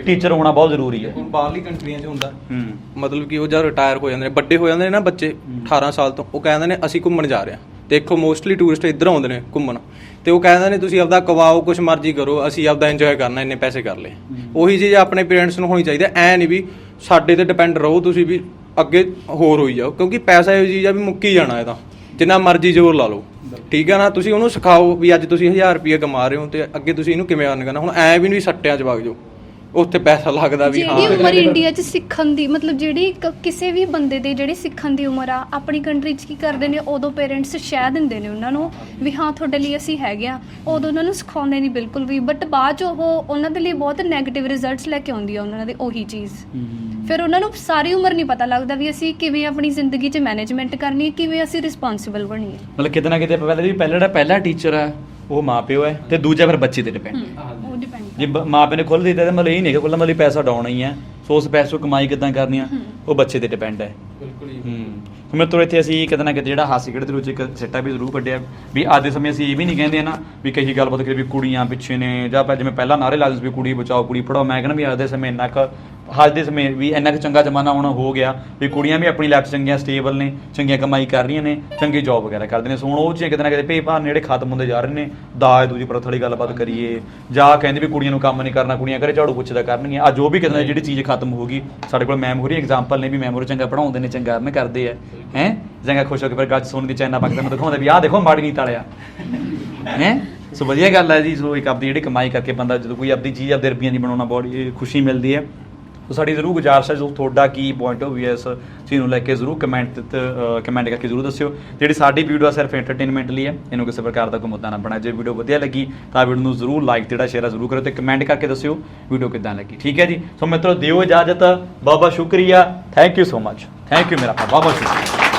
[SPEAKER 1] ਟੀਚਰ ਹੋਣਾ ਬਹੁਤ ਜ਼ਰੂਰੀ ਹੈ।
[SPEAKER 5] ਹੁਣ ਬਾਹਰਲੀ ਕੰਟਰੀਆਂ 'ਚ ਹੁੰਦਾ
[SPEAKER 1] ਹੂੰ।
[SPEAKER 5] ਮਤਲਬ ਕਿ ਉਹ ਜਦ ਰਿਟਾਇਰ ਹੋ ਜਾਂਦੇ ਨੇ ਵੱਡੇ ਹੋ ਜਾਂਦੇ ਨੇ ਨਾ ਬੱਚੇ 18 ਸਾਲ ਤੋਂ ਉਹ ਕਹਿੰਦੇ ਨੇ ਅਸੀਂ ਘੁੰਮਣ ਜਾ ਰਹੇ ਹਾਂ। ਦੇਖੋ ਮੋਸਟਲੀ ਟੂਰਿਸਟ ਇੱਧਰ ਆਉਂਦੇ ਨੇ ਘੁੰਮਣ। ਤੇ ਉਹ ਕਹਿੰਦੇ ਨੇ ਤੁਸੀਂ ਆਪਦਾ ਕਵਾਓ ਕੁਛ ਮਰਜ਼ੀ ਕਰੋ ਅਸੀਂ ਆਪਦਾ ਇੰਜੋਏ ਕਰਨਾ ਇੰਨੇ ਪੈਸੇ ਕਰ ਲਏ। ਉਹੀ ਚੀਜ਼ ਆਪਣੇ ਪੇਰੈਂਟਸ ਨੂੰ ਹੋਣੀ ਚਾਹੀਦੀ ਐ ਨਹੀਂ ਵੀ ਸਾਡੇ ਤੇ ਡਿਪੈਂਡ ਰਹੋ ਤੁਸੀਂ ਵੀ ਅੱਗੇ ਹੋਰ ਹੋਈ ਜਾਓ ਕਿਉਂਕਿ ਪੈਸਾ ਇਹ ਚੀਜ਼ ਆ ਵੀ ਮੁੱਕੀ ਜਾਣਾ ਇਹ ਤਾਂ। ਜਿੰਨਾ ਮਰਜ਼ੀ ਜ਼ੋਰ ਲਾ ਲਓ। ਠੀਕ ਹੈ ਨਾ? ਤੁਸੀਂ ਉਹਨੂੰ ਸਿਖਾਓ ਵੀ ਅੱਜ ਤੁਸੀਂ 1000 ਰੁਪਏ ਕਮਾ ਰਹੇ ਹੋ ਤੇ ਅੱਗੇ ਤੁਸੀਂ ਇਹਨੂੰ ਕਿਵੇਂ ਅਰਨ ਕਰਨਾ। ਹੁਣ ਐ ਵੀ ਨਹੀਂ ਸੱਟਿਆਂ 'ਚ ਵਗ ਜਾਓ। ਉੱਥੇ ਪੈਸਾ ਲੱਗਦਾ ਵੀ ਹਾਂ।
[SPEAKER 8] ਜਿਹੜੀ ਉਮਰ ਇੰਡੀਆ 'ਚ ਸਿੱਖਣ ਦੀ ਮਤਲਬ ਜਿਹੜੀ ਕ- ਕਿਸੇ ਵੀ ਬੰਦੇ ਦੇ ਜਿਹੜੀ ਸਿੱਖਣ ਦੀ ਉਮਰ ਆ ਆਪਣੀ ਕੰਟਰੀ 'ਚ ਕੀ ਕਰਦੇ ਨੇ ਉਦੋਂ ਪੇਰੈਂਟਸ ਸ਼ਹਿ ਦਿੰਦੇ ਨੇ ਉਹਨਾਂ ਨੂੰ ਵੀ ਹਾਂ ਤੁਹਾਡੇ ਲਈ ਅਸੀਂ ਹੈਗੇ ਆ। ਉਦੋਂ ਉਹਨਾਂ ਨੂੰ ਸਿਖਾਉਂਦੇ ਨਹੀਂ ਬਿਲਕੁਲ ਵੀ ਬਟ ਬਾਅਦ 'ਚ ਉਹ ਉਹਨਾਂ ਦੇ ਲਈ ਬਹੁਤ 네ਗੇਟਿਵ ਰਿਜ਼ਲਟਸ ਲੈ ਕੇ ਆਉਂਦੀ ਆ ਉਹਨਾਂ ਦੇ ਉਹੀ ਚੀਜ਼। ਫਿਰ ਉਹਨਾਂ ਨੂੰ ਸਾਰੀ ਉਮਰ ਨਹੀਂ ਪਤਾ ਲੱਗਦਾ ਵੀ ਅਸੀਂ ਕਿਵੇਂ ਆਪਣੀ ਜ਼ਿੰਦਗੀ 'ਚ ਮੈਨੇਜਮੈਂਟ ਕਰਨੀ ਹੈ ਕਿਵੇਂ ਅਸੀਂ ਰਿਸਪੌਂਸਿਬਲ ਬਣੀਏ।
[SPEAKER 1] ਮਤਲਬ ਕਿਤੇ ਨਾ ਕਿਤੇ ਪਹਿਲਾਂ ਵੀ ਪਹਿਲਾ ਜਿਹੜਾ ਪਹਿਲਾ ਟੀਚਰ ਹੈ ਉਹ ਮਾਪਿਓ ਹੈ ਤੇ ਦੂਜਾ ਫਿਰ ਬੱਚੇ ਤੇ ਡਿਪੈਂਡ
[SPEAKER 8] ਡਿਪੈਂਡ
[SPEAKER 1] ਜੇ ਬ- ਮਾਪਿਓ ਨੇ ਖੁੱਲ੍ਹ ਦਿੱਤਾ ਤਾਂ ਮਤਲਬ ਇਹ ਨਹੀਂ ਕਿ ਖੁੱਲ੍ਹਾ ਮਤਲਬ ਪੈਸਾ ਡਾਉਣਾ ਹੀ ਹੈ ਸੋ ਉਸ ਪੈਸੇ ਤੋਂ ਕਮਾਈ ਕਿੱਦਾਂ ਕਰਨੀ ਆ? ਉਹ ਬੱਚੇ ਤੇ ਡਿਪੈਂਡ ਹੈ
[SPEAKER 5] ਬਿਲਕੁਲ ਹੀ
[SPEAKER 1] ਹੂੰ। ਮੈਂ ਤੋਂ ਇੱਥੇ ਅਸੀਂ ਕਿਤੇ ਨਾ ਕਿਤੇ ਜਿਹੜਾ ਹਾਸੀ ਖੇਡ ਦੇ ਵਿੱਚ ਇੱਕ ਸਿੱਟਾ ਵੀ ਜ਼ਰੂਰ ਕੱਢਿਆ। ਵੀ ਅੱਜ ਦੇ ਸਮੇਂ ਅਸੀਂ ਇਹ ਵੀ ਨਹੀਂ ਕਹਿੰਦੇ ਨਾ ਵੀ ਕਹੀ ਗੱਲਬਾਤ ਕਰੀ ਵੀ ਕੁੜੀਆਂ ਪਿੱਛੇ ਨੇ ਜਾਂ ਆਪਾਂ ਜਿਵੇਂ ਪਹਿਲਾਂ ਨਾਰੇ ਲਾਜ਼ਮ ਵੀ ਕੁੜੀ ਬਚਾਓ ਕੁੜੀ ਪੜਾਓ ਮੈਂ ਕਹਿੰਦਾ ਵੀ ਅੱਜ ਦੇ ਸਮੇਂ ਇੰਨਾ ਕੁ ਅੱਜ ਦੇ ਸਮੇਂ ਵੀ ਇੰਨਾ ਕੁ ਚੰਗਾ ਜ਼ਮਾਨਾ ਹੁਣ ਹੋ ਗਿਆ ਵੀ ਕੁੜੀਆਂ ਵੀ ਆਪਣੀ ਲਾਈਫ 'ਚ ਚੰਗੀਆਂ ਸਟੇਬਲ ਨੇ, ਚੰਗੀਆਂ ਕਮਾਈ ਕਰ ਰਹੀਆਂ ਨੇ, ਚੰਗੀ ਜੌਬ ਵਗੈਰਾ ਕਰਦੇ ਨੇ। ਸੋ ਹੁਣ ਉਹ ਚੀਜ਼ਾਂ ਕਿਤੇ ਨਾ ਕਿਤੇ ਭੇਪਾ ਜਿਹੜੇ ਖਤਮ ਹੁੰਦੇ ਜਾ ਰਹੇ ਨੇ। ਦਾਜ ਦੂਜੀ ਪ੍ਰਥਾ ਵਾਲੀ ਗੱਲਬਾਤ ਕਰੀਏ ਜਾਂ ਕਹਿੰਦੇ ਵੀ ਕੁੜੀਆਂ ਨੂੰ ਕੰਮ ਨਹੀਂ ਕਰਨਾ, ਕੁੜੀਆਂ ਘਰੇ ਝਾੜੂ ਪੁੱਛਦਾ ਕਰਨਗੀਆਂ। ਅੱਜ ਉਹ ਵੀ ਕਿਤੇ ਨਾ ਜਿਹੜੀ ਚੀਜ਼ ਖਤਮ ਹੋ ਗਈ, ਸਾਡੇ ਕੋਲ ਮੈਮੋਰੀ ਐਗਜ਼ਾਮਪਲ ਨੇ ਵੀ ਮੈਮੋਰੀ ਚੰਗਾ ਪੜਾਉਂਦੇ ਨੇ, ਚੰਗਾ ਅਰਨ ਕਰਦੇ ਆ। ਹੈ? ਚੰਗਾ ਖੁਸ਼ ਹੋ ਕੇ ਫਿਰ ਗੱਜ ਸੁਣ ਕੇ ਚਾਈਨਾ ਪਾਕਿਸਤਾਨ ਨੂੰ ਦਿਖਾਉਂਦੇ ਵੀ ਆਹ ਦੇਖੋ ਮਾੜੀ ਨਹੀਂ ਤਾਲਿਆ ਹੈ? ਸੋ ਵਧੀਆ ਗੱਲ ਹੈ ਜੀ, ਸੋ ਇੱਕ ਆਪਦੀ ਜਿਹੜੀ ਕਮਾਈ ਕਰਕੇ ਬੰਦਾ ਜਦੋਂ ਕੋਈ ਆਪਦੀ ਚੀਜ਼ ਆਪਦੇ ਰੁਪਈਆਂ ਦੀ ਬਣਾਉਣਾ ਬੜੀ ਖੁਸ਼ੀ ਮਿਲਦੀ ਹੈ। ਸੋ ਸਾਡੀ ਜ਼ਰੂਰ ਗੁਜ਼ਾਰਿਸ਼ ਹੈ, ਜੋ ਤੁਹਾਡਾ ਕੀ ਪੁਆਇੰਟ ਆਫ ਵਿਊ ਇਸ ਚੀਜ਼ ਨੂੰ ਲੈ ਕੇ ਜ਼ਰੂਰ ਕਮੈਂਟ ਕਮੈਂਟ ਕਰਕੇ ਜ਼ਰੂਰ ਦੱਸਿਓ। ਜਿਹੜੀ ਸਾਡੀ ਵੀਡੀਓ ਆ, ਸਿਰਫ ਐਂਟਰਟੇਨਮੈਂਟ ਲਈ ਹੈ, ਇਹਨੂੰ ਕਿਸੇ ਪ੍ਰਕਾਰ ਦਾ ਕੋਈ ਮੁੱਦਾ ਨਾ ਬਣਾ ਜੇ ਵੀਡੀਓ ਵਧੀਆ ਲੱਗੀ, ਤਾਂ ਵੀਡੀਓ ਨੂੰ ਜ਼ਰੂਰ ਲਾਈਕ ਜਿਹੜਾ ਸ਼ੇਅਰ ਜ਼ਰੂਰ ਕਰੋ ਤੇ ਕਮੈਂਟ ਕਰਕੇ ਦੱਸਿਓ ਵੀਡੀਓ ਕਿੱਦਾਂ ਲੱਗੀ। ਠੀਕ ਹੈ ਜੀ? ਸੋ ਮਿੱਤਰੋ, ਦਿਓ ਇਜਾਜ਼ਤ। ਬਹੁਤ ਬਹੁਤ ਸ਼ੁਕਰੀਆ। Thank you so much thank you ਮੇਰਾ ਬਹੁਤ ਬਹੁਤ ਸ਼ੁਕਰੀਆ।